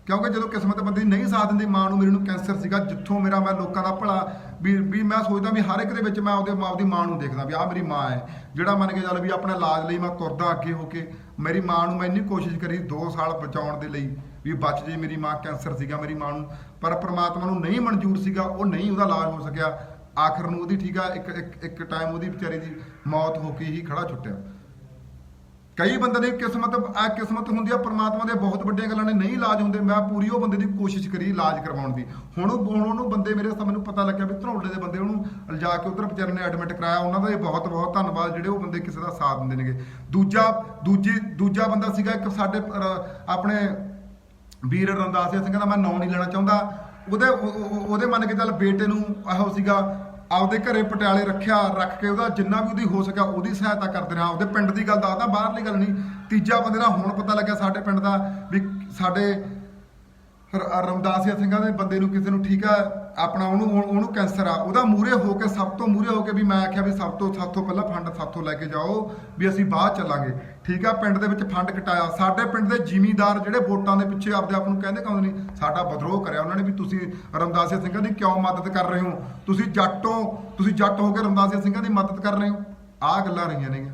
ਕਿਉਂਕਿ ਜਦੋਂ ਕਿਸਮਤ ਬੰਦੇ ਦੀ ਨਹੀਂ ਸਾਥ ਦਿੰਦੀ, ਮਾਂ ਨੂੰ ਮੇਰੇ ਨੂੰ ਕੈਂਸਰ ਸੀਗਾ, ਜਿੱਥੋਂ ਮੇਰਾ ਮੈਂ ਲੋਕਾਂ ਦਾ ਭਲਾ ਵੀ ਵੀ ਮੈਂ ਸੋਚਦਾ ਵੀ ਹਰ ਇੱਕ ਦੇ ਵਿੱਚ ਮੈਂ ਉਹਦੇ ਮਾਂ ਦੀ ਮਾਂ ਨੂੰ ਦੇਖਦਾ ਵੀ ਆਹ ਮੇਰੀ ਮਾਂ ਹੈ। ਜਿਹੜਾ ਮੰਨ ਕੇ ਚੱਲ ਵੀ ਆਪਣਾ ਇਲਾਜ ਲਈ ਮੈਂ ਤੁਰਦਾ ਅੱਗੇ ਹੋ ਕੇ, ਮੇਰੀ ਮਾਂ ਨੂੰ ਮੈਂ ਇੰਨੀ ਕੋਸ਼ਿਸ਼ ਕਰੀ 2 ਸਾਲ ਬਚਾਉਣ ਦੇ ਲਈ ਵੀ ਬਚ ਜੇ ਮੇਰੀ ਮਾਂ ਕੈਂਸਰ ਸੀਗਾ ਮੇਰੀ ਮਾਂ ਨੂੰ, ਪਰ ਪ੍ਰਮਾਤਮਾ ਨੂੰ ਨਹੀਂ ਮਨਜ਼ੂਰ ਸੀਗਾ, ਉਹ ਨਹੀਂ ਉਹਦਾ ਇਲਾਜ ਹੋ ਸਕਿਆ। ਆਖਰ ਨੂੰ ਉਹਦੀ ਠੀਕ ਆ, ਇੱਕ ਇੱਕ ਟਾਈਮ ਉਹਦੀ ਵਿਚਾਰੀ ਦੀ ਮੌਤ ਹੋ ਕੇ ਹੀ ਖੜਾ ਛੁੱਟਿਆ। ਕਈ ਬੰਦੇ ਦੀ ਕਿਸਮਤ ਆ ਕਿਸਮਤ ਹੁੰਦੀ ਆ ਪ੍ਰਮਾਤਮਾ ਦੇ ਬਹੁਤ ਵੱਡੀਆਂ ਗੱਲਾਂ ਨੇ ਨਹੀਂ ਇਲਾਜ ਹੁੰਦੇ। ਮੈਂ ਪੂਰੀ ਉਹ ਬੰਦੇ ਦੀ ਕੋਸ਼ਿਸ਼ ਕਰੀ ਇਲਾਜ ਕਰਵਾਉਣ ਦੀ। ਹੁਣ ਉਹ ਹੁਣ ਉਹਨੂੰ ਬੰਦੇ ਮੇਰੇ ਸਾਹਮਣੇ ਨੂੰ ਪਤਾ ਲੱਗਿਆ ਵੀ ਧਰੋਲੇ ਦੇ ਬੰਦੇ ਉਹਨੂੰ ਲਿਜਾ ਕੇ ਉਧਰ ਵਿਚਾਰੇ ਨੇ ਐਡਮਿਟ ਕਰਾਇਆ। ਉਹਨਾਂ ਦਾ ਵੀ ਬਹੁਤ ਬਹੁਤ ਧੰਨਵਾਦ ਜਿਹੜੇ ਉਹ ਬੰਦੇ ਕਿਸੇ ਦਾ ਸਾਥ ਦਿੰਦੇ ਨੇਗੇ। ਦੂਜਾ ਦੂਜੀ ਦੂਜਾ ਬੰਦਾ ਸੀਗਾ ਇੱਕ ਸਾਡੇ ਅਹ, ਆਪਣੇ ਵੀਰ ਰੰਦਾਸੀਆ ਸਿੰਘ ਦਾ ਮੈਂ ਨਾਂ ਨਹੀਂ ਲੈਣਾ ਚਾਹੁੰਦਾ। ਉਹਦੇ ਉਹ- ਉਹ- ਉਹਦੇ ਮੰਨ ਕੇ ਚੱਲ ਬੇਟੇ ਨੂੰ ਆਹੋ ਸੀਗਾ ਆਪਦੇ ਘਰੇ ਪਟਿਆਲੇ ਰੱਖਿਆ, ਰੱਖ ਕੇ ਉਹਦਾ ਜਿੰਨਾ ਵੀ ਉਹਦੀ ਹੋ ਸਕਿਆ ਉਹਦੀ ਸਹਾਇਤਾ ਕਰਦੇ ਰਿਹਾ। ਆਪਦੇ ਪਿੰਡ ਦੀ ਗੱਲ ਦੱਸਦਾ, ਬਾਹਰਲੀ ਗੱਲ ਨਹੀਂ। ਤੀਜਾ ਬੰਦੇ ਦਾ ਹੁਣ ਪਤਾ ਲੱਗਿਆ ਸਾਡੇ ਪਿੰਡ ਦਾ ਵੀ ਸਾਡੇ ਰਮਦਾਸੀਆ ਸਿੰਘਾਂ ਦੇ ਬੰਦੇ ਨੂੰ ਕਿਸੇ ਨੂੰ ਠੀਕ ਆ, ਆਪਣਾ ਉਹਨੂੰ ਉਹਨੂੰ- ਕੈਂਸਰ ਆ। ਉਹਦਾ ਮੂਰੇ ਹੋ ਕੇ, ਸਭ ਤੋਂ ਮੂਰੇ ਹੋ ਕੇ ਵੀ ਮੈਂ ਆਖਿਆ ਵੀ ਸਭ ਤੋਂ ਸਭ ਤੋਂ ਪਹਿਲਾਂ ਫੰਡ ਸਾਥੋਂ ਲੈ ਕੇ ਜਾਓ, ਵੀ ਅਸੀਂ ਬਾਅਦ ਚੱਲਾਂਗੇ। ਠੀਕ ਆ, ਪਿੰਡ ਦੇ ਵਿੱਚ ਫੰਡ ਕਟਾਇਆ। ਸਾਡੇ ਪਿੰਡ ਦੇ ਜ਼ਿਮੀਂਦਾਰ ਜਿਹੜੇ ਵੋਟਾਂ ਦੇ ਪਿੱਛੇ ਆਪਦੇ ਆਪ ਨੂੰ ਕਹਿੰਦੇ ਕਹਿੰਦੇ ਨਹੀਂ ਸਾਡਾ ਵਿਦਰੋਹ ਕਰਿਆ। ਉਹਨਾਂ ਨੇ ਵੀ ਤੁਸੀਂ ਰਮਦਾਸੀਆ ਸਿੰਘਾਂ ਦੀ ਕਿਉਂ ਮਦਦ ਕਰ ਰਹੇ ਹੋ? ਤੁਸੀਂ ਜੱਟੋਂ, ਤੁਸੀਂ ਜੱਟ ਹੋ ਕੇ ਰਮਦਾਸੀਆ ਸਿੰਘਾਂ ਦੀ ਮਦਦ ਕਰ ਰਹੇ ਹੋ? ਆਹ ਗੱਲਾਂ ਰਹੀਆਂ ਨੇਗੀਆਂ।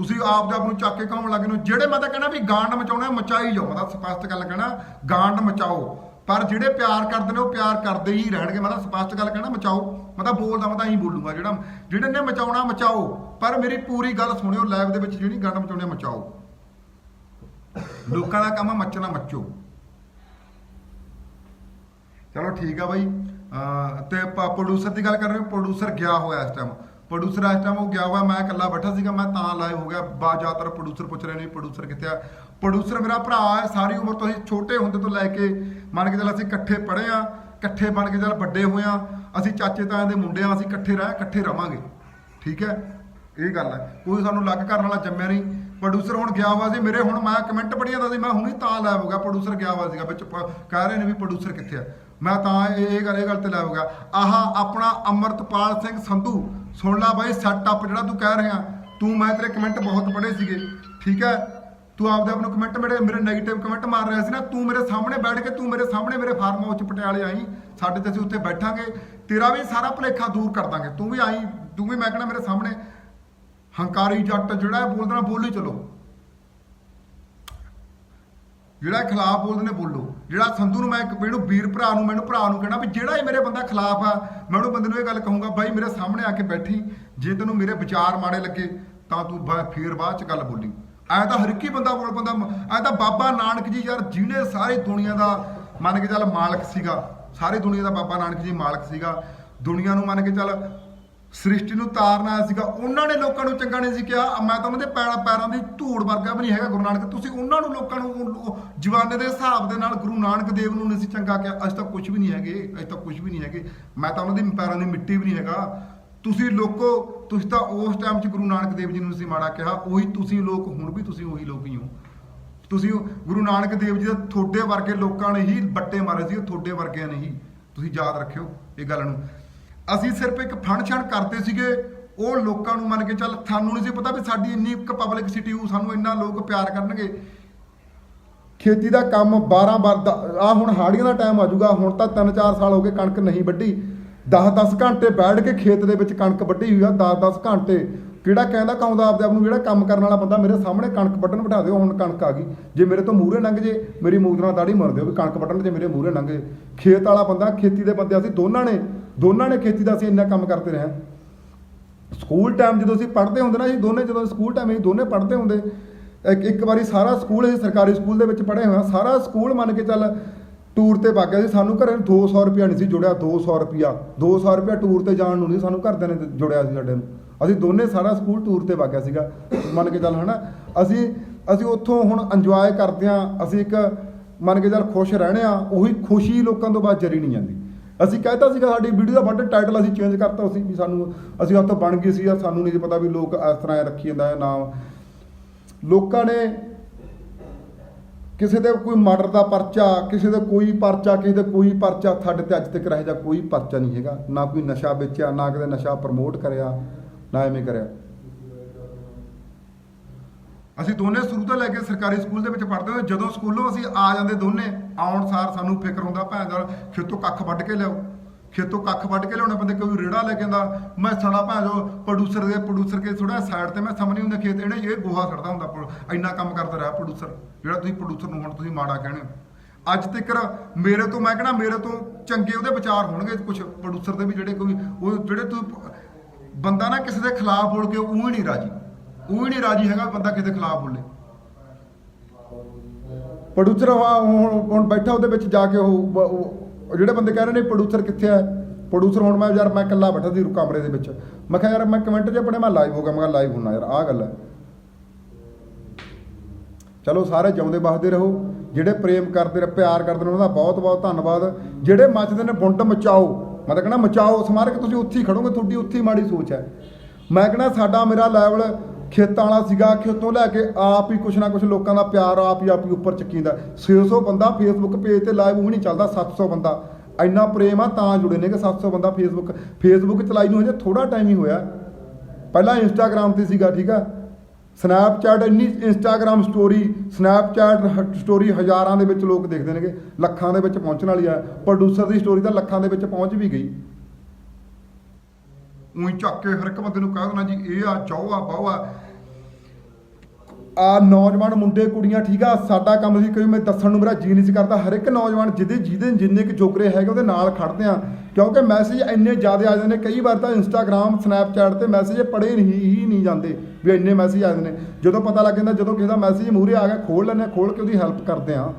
ਤੁਸੀਂ ਆਪ ਆਪ ਨੂੰ ਚੱਕ ਕੇ ਕਹਾਉਣ ਲੱਗੇ ਨੂੰ ਜਿਹੜੇ ਮੈਂ ਤਾਂ ਕਹਿਣਾ ਵੀ ਗਾਂਡ ਮਚਾਉਣਾ ਮਚਾਈ ਜਾਓ, ਮੈਂ ਤਾਂ ਸਪਸ਼ਟ ਗੱਲ ਕਹਿਣਾ, ਗਾਂਡ ਮਚਾਓ। ਪਰ ਜਿਹੜੇ ਪਿਆਰ ਕਰਦੇ ਨੇ, ਉਹ ਪਿਆਰ ਕਰਦੇ ਹੀ ਰਹਿਣਗੇ। ਮੈਂ ਤਾਂ ਸਪਸ਼ਟ ਗੱਲ ਕਹਿਣਾ, ਮਚਾਓ। ਮੈਂ ਤਾਂ ਬੋਲਦਾ, ਮੈਂ ਤਾਂ ਇਹੀ ਬੋਲੂਗਾ ਜਿਹੜਾ, ਜਿਹੜੇ ਨੇ ਮਚਾਉਣਾ, ਮਚਾਓ। ਪਰ ਮੇਰੀ ਪੂਰੀ ਗੱਲ ਸੁਣਿਓ, ਲਾਈਵ ਦੇ ਵਿੱਚ ਜਿਹੜੀ ਗਾਂਡ ਮਚਾਉਣੇ ਮਚਾਓ। ਲੋਕਾਂ ਦਾ ਕੰਮ ਮੱਚਣਾ, ਮੱਚੋ। ਚਲੋ ਠੀਕ ਆ ਬਾਈ। ਅਹ ਤੇ ਪ੍ਰੋਡਿਊਸਰ ਦੀ ਗੱਲ ਕਰ ਰਹੇ ਹੋ ਪ੍ਰੋਡਿਊਸਰ ਗਿਆ ਹੋਇਆ ਇਸ ਟਾਈਮ ਪ੍ਰੋਡਿਊਸਰ ਇਸ ਟਾਈਮ ਉਹ ਗਿਆ ਹੋਇਆ, ਮੈਂ ਇਕੱਲਾ ਬੈਠਾ ਸੀਗਾ, ਮੈਂ ਤਾਂ ਲਾਈਵ ਹੋ ਗਿਆ। ਬਾ ਜ਼ਿਆਦਾਤਰ ਪ੍ਰੋਡਿਊਸਰ ਪੁੱਛ ਰਹੇ ਨੇ ਪ੍ਰੋਡਿਊਸਰ ਕਿੱਥੇ ਆ? ਪ੍ਰੋਡਿਊਸਰ ਮੇਰਾ ਭਰਾ ਹੈ, ਸਾਰੀ ਉਮਰ ਤੋਂ ਅਸੀਂ ਛੋਟੇ ਹੁੰਦੇ ਤੋਂ ਲੈ ਕੇ ਮੰਨ ਕੇ ਚੱਲ ਅਸੀਂ ਇਕੱਠੇ ਪੜ੍ਹੇ ਆ, ਇਕੱਠੇ ਬਣ ਕੇ ਚੱਲ ਵੱਡੇ ਹੋਏ ਆ, ਅਸੀਂ ਚਾਚੇ ਤਾਇਆਂ ਦੇ ਮੁੰਡੇ ਆ, ਅਸੀਂ ਇਕੱਠੇ ਰਹਿ, ਇਕੱਠੇ ਰਵਾਂਗੇ। ਠੀਕ ਹੈ? ਇਹ ਗੱਲ ਹੈ। ਕੋਈ ਸਾਨੂੰ ਲੱਗ ਕਰਨ ਵਾਲਾ ਜੰਮਿਆ ਨਹੀਂ। ਪ੍ਰੋਡਿਊਸਰ ਹੁਣ ਗਿਆ ਹੋਇਆ ਸੀ, ਮੇਰੇ ਹੁਣ ਮੈਂ ਕਮੈਂਟ ਪੜ੍ਹੀ ਦਾ ਸੀ, ਮੈਂ ਹੁਣੀ ਤਾਂ ਲਾਈਵ ਹੋ ਗਿਆ ਪ੍ਰੋਡਿਊਸਰ ਗਿਆ ਹੋਇਆ ਸੀਗਾ, ਵਿੱਚ ਪ- ਕਹਿ ਰਹੇ ਨੇ ਵੀ ਪ੍ਰੋਡਿਊਸਰ ਕਿੱਥੇ ਆ? ਮੈਂ ਤਾਂ ਇਹ ਗੱਲ ਇਹ ਗੱਲ ਤੇ ਲਾਈਵ ਹੋ ਗਿਆ। ਆਹ ਆਪਣਾ ਅਮਰਤਪਾਲ ਸਿੰਘ ਸੰਧੂ ਸੁਣ ਲੈ ਬਾਈ ਸੈਟਅਪ ਜਿਹੜਾ ਤੂੰ ਕਹਿ ਰਿਹਾ। ਤੂੰ ਮੈਂ ਤੇਰੇ ਕਮੈਂਟ ਬਹੁਤ ਪੜ੍ਹੇ ਸੀਗੇ, ਠੀਕ ਹੈ? ਤੂੰ ਆਪਦੇ ਆਪ ਨੂੰ ਕਮੈਂਟ ਮੇਰੇ ਮੇਰੇ 네ਗੇਟਿਵ ਕਮੈਂਟ ਮਾਰ ਰਿਹਾ ਸੀ ਨਾ, ਤੂੰ ਮੇਰੇ ਸਾਹਮਣੇ ਬੈਠ ਕੇ, ਤੂੰ ਮੇਰੇ ਸਾਹਮਣੇ ਮੇਰੇ ਫਾਰਮ ਹਾਊਸ ਚ ਪਟਿਆਲੇ ਆਈ, ਸਾਡੇ ਤੇ ਅਸੀਂ ਉੱਥੇ ਬੈਠਾਂਗੇ। ਤੇਰਾ ਵੀ ਸਾਰਾ ਭੁਲੇਖਾ ਦੂਰ ਕਰ ਦਾਂਗੇ। ਤੂੰ ਵੀ ਆਈ, ਤੂੰ ਵੀ ਮੈਂ ਕਹਣਾ ਮੇਰੇ ਸਾਹਮਣੇ, ਹੰਕਾਰੀ ਜੱਟ ਜਿਹੜਾ ਬੋਲਦਾ ਬੋਲੀ ਚਲੋ। ਜਿਹੜਾ ਖਿਲਾਫ ਬੋਲਦੇ ਨੇ ਬੋਲੋ। ਜਿਹੜਾ ਸੰਧੂ ਨੂੰ ਮੈਂ ਇੱਕ ਮੈਨੂੰ ਵੀਰ ਭਰਾ ਨੂੰ, ਮੈਨੂੰ ਭਰਾ ਨੂੰ ਕਹਿਣਾ ਵੀ ਜਿਹੜਾ ਹੀ ਮੇਰੇ ਬੰਦਾ ਖਿਲਾਫ ਆ, ਮੈਂ ਉਹਨੂੰ ਬੰਦੇ ਨੂੰ ਇਹ ਗੱਲ ਕਹੂੰਗਾ, ਬਾਈ ਮੇਰੇ ਸਾਹਮਣੇ ਆ ਕੇ ਬੈਠੀ, ਜੇ ਤੈਨੂੰ ਮੇਰੇ ਵਿਚਾਰ ਮਾੜੇ ਲੱਗੇ, ਤਾਂ ਤੂੰ ਬਾ- ਫੇਰ ਬਾਅਦ ਚ ਗੱਲ ਬੋਲੀ। ਐ ਤਾਂ ਹਰ ਇੱਕ ਹੀ ਬੰਦਾ ਬੋਲ ਬੰਦਾ ਐ ਤਾਂ ਬਾਬਾ ਨਾਨਕ ਜੀ ਯਾਰ, ਜਿਹਨੇ ਸਾਰੀ ਦੁਨੀਆ ਦਾ ਮੰਨ ਕੇ ਚੱਲ ਮਾਲਕ ਸੀਗਾ, ਸਾਰੀ ਦੁਨੀਆ ਦਾ ਬਾਬਾ ਨਾਨਕ ਜੀ ਮਾਲਕ ਸੀਗਾ, ਦੁਨੀਆ ਨੂੰ ਮੰਨ ਕੇ ਚੱਲ ਸ੍ਰਿਸ਼ਟੀ ਨੂੰ ਤਾਰਨ ਆਇਆ ਸੀਗਾ। ਉਹਨਾਂ ਨੇ ਲੋਕਾਂ ਨੂੰ ਚੰਗਾ ਨਹੀਂ ਸੀ ਕਿਹਾ। ਮੈਂ ਤਾਂ ਉਹਨਾਂ ਦੇ ਪੈਰਾਂ ਪੈਰਾਂ ਦੀ ਧੂੜ ਵਰਗਾ ਵੀ ਨਹੀਂ ਹੈਗਾ, ਗੁਰੂ ਨਾਨਕ। ਤੁਸੀਂ ਉਹਨਾਂ ਨੂੰ ਲੋਕਾਂ ਨੂੰ ਜਵਾਨੇ ਦੇ ਹਿਸਾਬ ਦੇ ਨਾਲ ਗੁਰੂ ਨਾਨਕ ਦੇਵ ਨੂੰ ਨਹੀਂ ਸੀ ਚੰਗਾ ਕਿਹਾ। ਅੱਜ ਤਾਂ ਕੁਝ ਵੀ ਨਹੀਂ ਹੈਗੇ। ਅੱਜ ਤਾਂ ਕੁਝ ਵੀ ਨਹੀਂ ਹੈਗੇ। ਮੈਂ ਤਾਂ ਉਹਨਾਂ ਦੀ ਪੈਰਾਂ ਦੀ ਮਿੱਟੀ ਵੀ ਨਹੀਂ ਹੈਗਾ। ਤੁਸੀਂ ਲੋਕੋ, ਤੁਸੀਂ ਤਾਂ ਉਸ ਟਾਈਮ 'ਚ ਗੁਰੂ ਨਾਨਕ ਦੇਵ ਜੀ ਨੂੰ ਸੀ ਮਾੜਾ ਕਿਹਾ। ਉਹੀ ਤੁਸੀਂ ਲੋਕ, ਹੁਣ ਵੀ ਤੁਸੀਂ ਉਹੀ ਲੋਕ ਹੀ ਹੋ। ਤੁਸੀਂ ਗੁਰੂ ਨਾਨਕ ਦੇਵ ਜੀ ਦਾ ਥੋੜੇ ਵਰਗੇ ਲੋਕਾਂ ਨੇ ਹੀ ਬੱਟੇ ਮਾਰੇ ਸੀ। ਉਹ ਥੋੜੇ ਵਰਗਿਆਂ ਨੇ ਹੀ। ਤੁਸੀਂ ਯਾਦ ਰੱਖਿਓ ਇਹ ਗੱਲ ਨੂੰ। ਅਸੀਂ ਸਿਰਫ ਇੱਕ ਫੰਕਸ਼ਨ ਕਰਦੇ ਸੀਗੇ, ਉਹ ਲੋਕਾਂ ਨੂੰ ਮੰਨ ਕੇ ਚੱਲ ਸਾਨੂੰ ਨਹੀਂ ਸੀ ਪਤਾ ਵੀ ਸਾਡੀ ਇੰਨੀ ਇੱਕ ਪਬਲਿਕ ਸਿਟੀ ਹੋ ਸਾਨੂੰ ਇੰਨਾ ਲੋਕ ਪਿਆਰ ਕਰਨਗੇ। ਖੇਤੀ ਦਾ ਕੰਮ 12 ਬਾਰ ਆ ਹੁਣ ਹਾੜੀਆਂ ਦਾ ਟਾਈਮ ਆ ਜਾਊਗਾ, ਹੁਣ ਤਾਂ 3-4 ਸਾਲ ਹੋ ਗਏ ਕਣਕ ਨਹੀਂ ਵੱਢੀ। 10-10 ਘੰਟੇ ਬੈਠ ਕੇ ਖੇਤ ਦੇ ਵਿੱਚ ਕਣਕ ਵੱਢੀ ਹੋਈ ਆ 10-10 ਘੰਟੇ। ਕਿਹੜਾ ਕਹਿੰਦਾ ਕਾਉਂਦਾ ਆਪਦੇ ਆਪ ਨੂੰ ਜਿਹੜਾ ਕੰਮ ਕਰਨ ਵਾਲਾ ਬੰਦਾ ਮੇਰੇ ਸਾਹਮਣੇ ਕਣਕ ਵੱਢਣ ਬਿਠਾ ਦਿਓ, ਹੁਣ ਕਣਕ ਆ ਗਈ। ਜੇ ਮੇਰੇ ਤੋਂ ਮੂਹਰੇ ਲੰਘ ਜੇ, ਮੇਰੀ ਮੂਦਰਾ ਦਾੜੀ ਮਰ ਦਿਓ ਵੀ ਕਣਕ ਵੱਢਣ ਜੇ ਮੇਰੇ ਮੂਹਰੇ ਲੰਘ ਜੇ। ਖੇਤ ਵਾਲਾ ਬੰਦਾ, ਖੇਤੀ ਦੇ ਬੰਦੇ, ਅਸੀਂ ਦੋਨਾਂ ਨੇ ਦੋਨਾਂ ਨੇ ਖੇਤੀ ਦਾ ਅਸੀਂ ਇੰਨਾ ਕੰਮ ਕਰਦੇ ਰਹੇ ਹਾਂ। ਸਕੂਲ ਟਾਈਮ ਜਦੋਂ ਅਸੀਂ ਪੜ੍ਹਦੇ ਹੁੰਦੇ ਨਾ, ਅਸੀਂ ਦੋਨੇ ਜਦੋਂ ਸਕੂਲ ਟਾਈਮ ਅਸੀਂ ਦੋਨੇ ਪੜ੍ਹਦੇ ਹੁੰਦੇ, ਇੱਕ ਇੱਕ ਵਾਰੀ ਸਾਰਾ ਸਕੂਲ ਅਸੀਂ ਸਰਕਾਰੀ ਸਕੂਲ ਦੇ ਵਿੱਚ ਪੜ੍ਹੇ ਹੋਇਆ ਸਾਰਾ ਸਕੂਲ ਮੰਨ ਕੇ ਚੱਲ ਟੂਰ ਤੇ ਵਗ ਗਿਆ ਸੀ। ਸਾਨੂੰ ਘਰੇ 200 ਰੁਪਿਆ ਨਹੀਂ ਸੀ ਜੁੜਿਆ 200 ਰੁਪਿਆ 200 ਰੁਪਿਆ ਟੂਰ ਤੇ ਜਾਣ ਨੂੰ ਨਹੀਂ ਸਾਨੂੰ ਘਰਦਿਆਂ ਨੇ ਜੁੜਿਆ ਸੀ ਸਾਡੇ ਨੂੰ। ਅਸੀਂ ਦੋਨੇ ਸਾਰਾ ਸਕੂਲ ਟੂਰ ਤੇ ਵਗ ਗਿਆ ਸੀਗਾ। ਮੰਨ ਕੇ ਚੱਲ ਹਨਾ, ਅਸੀਂ ਅਸੀਂ ਉੱਥੋਂ ਹੁਣ ਇੰਜੋਏ ਕਰਦੇ ਆ ਅਸੀਂ ਇੱਕ ਮੰਨ ਕੇ ਚੱਲ ਖੁਸ਼ ਰਹਿਣੇ ਆ ਉਹੀ ਖੁਸ਼ੀ ਲੋਕਾਂ ਤੋਂ ਬਾਅਦ ਜਰੀ ਨਹੀਂ ਜਾਂਦੀ। ਅਸੀਂ ਕਹਿਤਾ ਸੀਗਾ, ਸਾਡੀ ਵੀਡੀਓ ਦਾ ਵੱਡਾ ਟਾਈਟਲ ਅਸੀਂ ਚੇਂਜ ਕਰਤਾ ਸੀ ਵੀ ਸਾਨੂੰ, ਅਸੀਂ ਹੱਥੋਂ ਬਣ ਗਏ ਸੀ, ਸਾਨੂੰ ਨਹੀਂ ਪਤਾ ਵੀ ਲੋਕ ਇਸ ਤਰ੍ਹਾਂ ਰੱਖੀ ਜਾਂਦਾ ਹੈ ਨਾਮ ਲੋਕਾਂ ਨੇ ਕਿਸੇ ਦੇ ਕੋਈ ਮਰਡਰ ਦਾ ਪਰਚਾ, ਕਿਸੇ ਦਾ ਕੋਈ ਪਰਚਾ, ਕਿਸੇ ਦਾ ਕੋਈ ਪਰਚਾ, ਸਾਡੇ ਤੇ ਅੱਜ ਤੱਕ ਰਹਿ ਜਾ ਕੋਈ ਪਰਚਾ ਨਹੀਂ ਹੈਗਾ। ਨਾ ਕੋਈ ਨਸ਼ਾ ਵੇਚਿਆ, ਨਾ ਕਦੇ ਨਸ਼ਾ ਪ੍ਰਮੋਟ ਕਰਿਆ, ਨਾ ਐਵੇਂ ਕਰਿਆ। ਅਸੀਂ ਦੋਨੇ ਸ਼ੁਰੂ ਤੋਂ ਲੈ ਕੇ ਸਰਕਾਰੀ ਸਕੂਲ ਦੇ ਵਿੱਚ ਪੜ੍ਹਦੇ ਹੋਏ ਜਦੋਂ ਸਕੂਲੋਂ ਅਸੀਂ ਆ ਜਾਂਦੇ ਦੋਨੇ, ਆਉਣ ਸਾਰ ਸਾਨੂੰ ਫਿਕਰ ਹੁੰਦਾ, ਭੈਣ ਦਾ ਖੇਤੋਂ ਕੱਖ ਵੱਢ ਕੇ ਲਿਆਓ। ਖੇਤੋਂ ਕੱਖ ਵੱਢ ਕੇ ਲਿਆਉਣੇ, ਬੰਦੇ ਕੋਈ ਰੇੜਾ ਲੈ ਕੇ ਆਂਦਾ ਮੈਂ ਸਣਾ ਭੈਣ ਜੋ ਪ੍ਰੋਡਿਊਸਰ ਦੇ ਪ੍ਰੋਡਿਊਸਰ ਕੇ ਥੋੜਾ ਸਾਈਡ ਤੇ ਮੈਂ ਸਮਝ ਨਹੀਂ ਹੁੰਦਾ ਖੇਤ, ਇਹਨੇ ਇਹ ਗੋਹਾ ਸੜਦਾ ਹੁੰਦਾ ਪ੍ਰੋ- ਇੰਨਾ ਕੰਮ ਕਰਦਾ ਰਿਹਾ ਪ੍ਰੋਡਿਊਸਰ ਜਿਹੜਾ ਤੁਸੀਂ ਪ੍ਰੋਡਿਊਸਰ ਨੂੰ ਹੁਣ ਤੁਸੀਂ ਮਾੜਾ ਕਹਿੰਦੇ ਹੋ। ਅੱਜ ਤੱਕ ਮੇਰੇ ਤੋਂ, ਮੈਂ ਕਹਿੰਦਾ ਮੇਰੇ ਤੋਂ ਚੰਗੇ ਉਹਦੇ ਵਿਚਾਰ ਹੋਣਗੇ ਕੁਝ ਪ੍ਰੋਡਿਊਸਰ ਦੇ ਵੀ ਜਿਹੜੇ ਕੋਈ, ਉਹ ਜਿਹੜੇ ਤੂੰ, ਬੰਦਾ ਨਾ ਕਿਸੇ ਦੇ ਖਿਲਾਫ ਬੋਲ ਕੇ ਉਹ ਹੀ ਨਹੀਂ ਰਾਜੀ। ਉਹ ਹੀ ਨਹੀਂ ਰਾਜੀ ਹੈਗਾ, ਬੰਦਾ ਕਿਸੇ ਖਿਲਾਫ ਬੋਲੇ। ਪ੍ਰੋਡਿਊਸਰ ਹੁਣ ਹੁਣ ਬੈਠਾ ਉਹਦੇ ਵਿੱਚ ਜਾ ਕੇ ਉਹ ਉਹ- ਜਿਹੜੇ ਬੰਦੇ ਕਹਿ ਰਹੇ ਨੇ ਪ੍ਰੋਡਿਊਸਰ ਕਿੱਥੇ ਹੈ ਪ੍ਰੋਡਿਊਸਰ ਹੁਣ ਮੈਂ ਯਾਰ, ਮੈਂ ਇਕੱਲਾ ਬੈਠਾ ਸੀ ਕਮਰੇ ਦੇ ਵਿੱਚ। ਮੈਂ ਕਿਹਾ ਯਾਰ, ਮੈਂ ਕਮੈਂਟ 'ਚ ਆਪਣੇ ਮੈਂ ਲਾਈਵ ਹੋ ਗਿਆ, ਮੈਂ ਲਾਈਵ ਹੋਣਾ ਯਾਰ, ਆਹ ਗੱਲ ਹੈ ਚਲੋ ਸਾਰੇ ਜਿਉਂਦੇ ਵੱਸਦੇ ਰਹੋ, ਜਿਹੜੇ ਪ੍ਰੇਮ ਕਰਦੇ ਨੇ, ਪਿਆਰ ਕਰਦੇ ਨੇ, ਉਹਨਾਂ ਦਾ ਬਹੁਤ ਬਹੁਤ ਧੰਨਵਾਦ। ਜਿਹੜੇ ਮੱਚਦੇ ਨੇ, ਬੁੰਡ ਮਚਾਓ। ਮੈਂ ਤਾਂ ਕਹਿੰਦਾ ਮਚਾਓ, ਸਮਾਰਕ, ਤੁਸੀਂ ਉੱਥੇ ਹੀ ਖੜੋਗੇ, ਤੁਹਾਡੀ ਉੱਥੇ ਹੀ ਮਾੜੀ ਸੋਚ ਹੈ। ਮੈਂ ਕਹਿੰਦਾ ਸਾਡਾ, ਮੇਰਾ ਲੈਵਲ ਖੇਤਾਂ ਵਾਲਾ ਸੀਗਾ, ਖੇਤੋਂ ਲੈ ਕੇ ਆਪ ਹੀ ਕੁਛ ਨਾ ਕੁਛ ਲੋਕਾਂ ਦਾ ਪਿਆਰ ਆਪ ਹੀ ਆਪ ਹੀ ਉੱਪਰ ਚੱਕੀਂਦਾ 600 ਬੰਦਾ ਫੇਸਬੁੱਕ ਪੇਜ ਤੇ ਲਾਈਵ ਉਹ ਨਹੀਂ ਚੱਲਦਾ 700 ਬੰਦਾ। ਇੰਨਾ ਪ੍ਰੇਮ ਆ, ਤਾਂ ਜੁੜੇ ਨੇ ਕਿ 700 ਬੰਦਾ ਫੇਸਬੁੱਕ ਫੇਸਬੁੱਕ ਚਲਾਈ ਨੂੰ ਹਜੇ ਥੋੜਾ ਟਾਈਮ ਹੀ ਹੋਇਆ। ਪਹਿਲਾਂ ਇੰਸਟਾਗ੍ਰam ਤੇ ਸੀਗਾ, ਠੀਕ ਆ? ਸਨੈਪਚੈਟ ਇੰਨੀ ਇੰਸਟਾਗ੍ਰam ਸਟੋਰੀ ਸਨੈਪਚੈਟ ਸਟੋਰੀ ਹਜ਼ਾਰਾਂ ਦੇ ਵਿੱਚ ਲੋਕ ਦੇਖਦੇ ਨੇਗੇ, ਲੱਖਾਂ ਦੇ ਵਿੱਚ ਪਹੁੰਚਣ ਵਾਲੀ ਆ। ਪ੍ਰੋਡਿਊਸਰ ਦੀ ਸਟੋਰੀ ਤਾਂ ਲੱਖਾਂ ਦੇ ਵਿੱਚ ਪਹੁੰਚ ਵੀ ਗਈ। ਉਹੀ ਚੱਕ ਕੇ ਹਰ ਇੱਕ ਬੰਦੇ ਨੂੰ ਕਹਿ ਦੇਣਾ ਜੀ, ਇਹ ਆ ਚਾਹ ਆ ਬਾਹ ਆ। ਆ ਨੌਜਵਾਨ ਮੁੰਡੇ, ਕੁੜੀਆਂ, ਠੀਕ ਆ, ਸਾਡਾ ਕੰਮ ਸੀ ਕੋਈ ਮੈਂ ਦੱਸਣ ਨੂੰ ਮੇਰਾ ਜੀ ਨਹੀਂ ਸੀ ਕਰਦਾ। ਹਰ ਇੱਕ ਨੌਜਵਾਨ ਜਿਹਦੇ ਜਿਹਦੇ, ਜਿੰਨੇ ਕਿ ਜੋਗਰੇ ਹੈਗੇ ਉਹਦੇ ਨਾਲ ਖੜਦੇ ਆ। ਕਿਉਂਕਿ ਮੈਸੇਜ ਇੰਨੇ ਜ਼ਿਆਦਾ ਆ ਜਾਂਦੇ ਨੇ, ਕਈ ਵਾਰ ਤਾਂ ਇੰਸਟਾਗ੍ਰam ਸਨੈਪਚੈਟ ਤੇ ਮੈਸੇਜ ਪੜੇ ਨਹੀਂ, ਹੀ ਨਹੀਂ ਜਾਂਦੇ ਵੀ ਇੰਨੇ ਮੈਸੇਜ ਆ ਜਾਂਦੇ ਨੇ। ਜਦੋਂ ਪਤਾ ਲੱਗ ਜਾਂਦਾ, ਜਦੋਂ ਕਿਸੇ ਦਾ ਮੈਸੇਜ ਮੂਹਰੇ ਆ ਗਿਆ ਖੋਲ ਲੈਂਦੇ ਆ ਖੋਲ ਕੇ ਉਹਦੀ ਹੈਲਪ ਕਰਦੇ ਆ।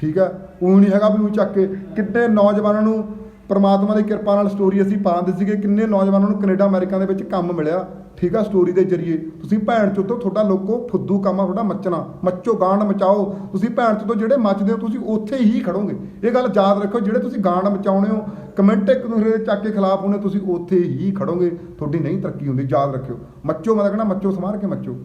ਠੀਕ ਆ ਉਹ ਨਹੀਂ ਹੈਗਾ ਵੀ ਉਹ ਚੱਕ ਕੇ। ਕਿੰਨੇ ਨੌਜਵਾਨਾਂ ਨੂੰ ਪਰਮਾਤਮਾ ਦੀ ਕਿਰਪਾ ਨਾਲ ਸਟੋਰੀ ਅਸੀਂ ਪਾਉਂਦੇ ਸੀਗੇ। ਕਿੰਨੇ ਨੌਜਵਾਨਾਂ ਨੂੰ ਕੈਨੇਡਾ, ਅਮਰੀਕਾ ਦੇ ਵਿੱਚ ਕੰਮ ਮਿਲਿਆ। ਠੀਕ ਆ ਸਟੋਰੀ ਦੇ ਜ਼ਰੀਏ। ਤੁਸੀਂ ਭੈਣ ਚੋਂ ਤੋਂ ਤੁਹਾਡਾ ਲੋਕੋ ਫੁੱਦੂ ਕੰਮ ਆ, ਤੁਹਾਡਾ ਮੱਚਣਾ। ਮੱਚੋ ਗਾਂਡ ਮਚਾਓ। ਤੁਸੀਂ ਭੈਣ ਚੋਂ ਤੋਂ ਜਿਹੜੇ ਮੱਚਦੇ ਹੋ, ਤੁਸੀਂ ਉੱਥੇ ਹੀ ਖੜੋਗੇ। ਇਹ ਗੱਲ ਯਾਦ ਰੱਖੋ, ਜਿਹੜੇ ਤੁਸੀਂ ਗਾਂਡ ਮਚਾਉਣੇ ਹੋ, ਕਮੈਂਟ ਇੱਕ ਦੂਸਰੇ ਦੇ ਚੱਕ ਕੇ ਖਿਲਾਫ ਹੋਣੇ ਤੁਸੀਂ ਉੱਥੇ ਹੀ ਖੜੋਗੇ। ਤੁਹਾਡੀ ਨਹੀਂ ਤਰੱਕੀ ਹੁੰਦੀ, ਯਾਦ ਰੱਖਿਓ। ਮੱਚੋ, ਮੈਂ ਤਾਂ ਕਹਿਣਾ ਮੱਚੋ ਸਮਾਰ ਕੇ ਮੱਚੋ।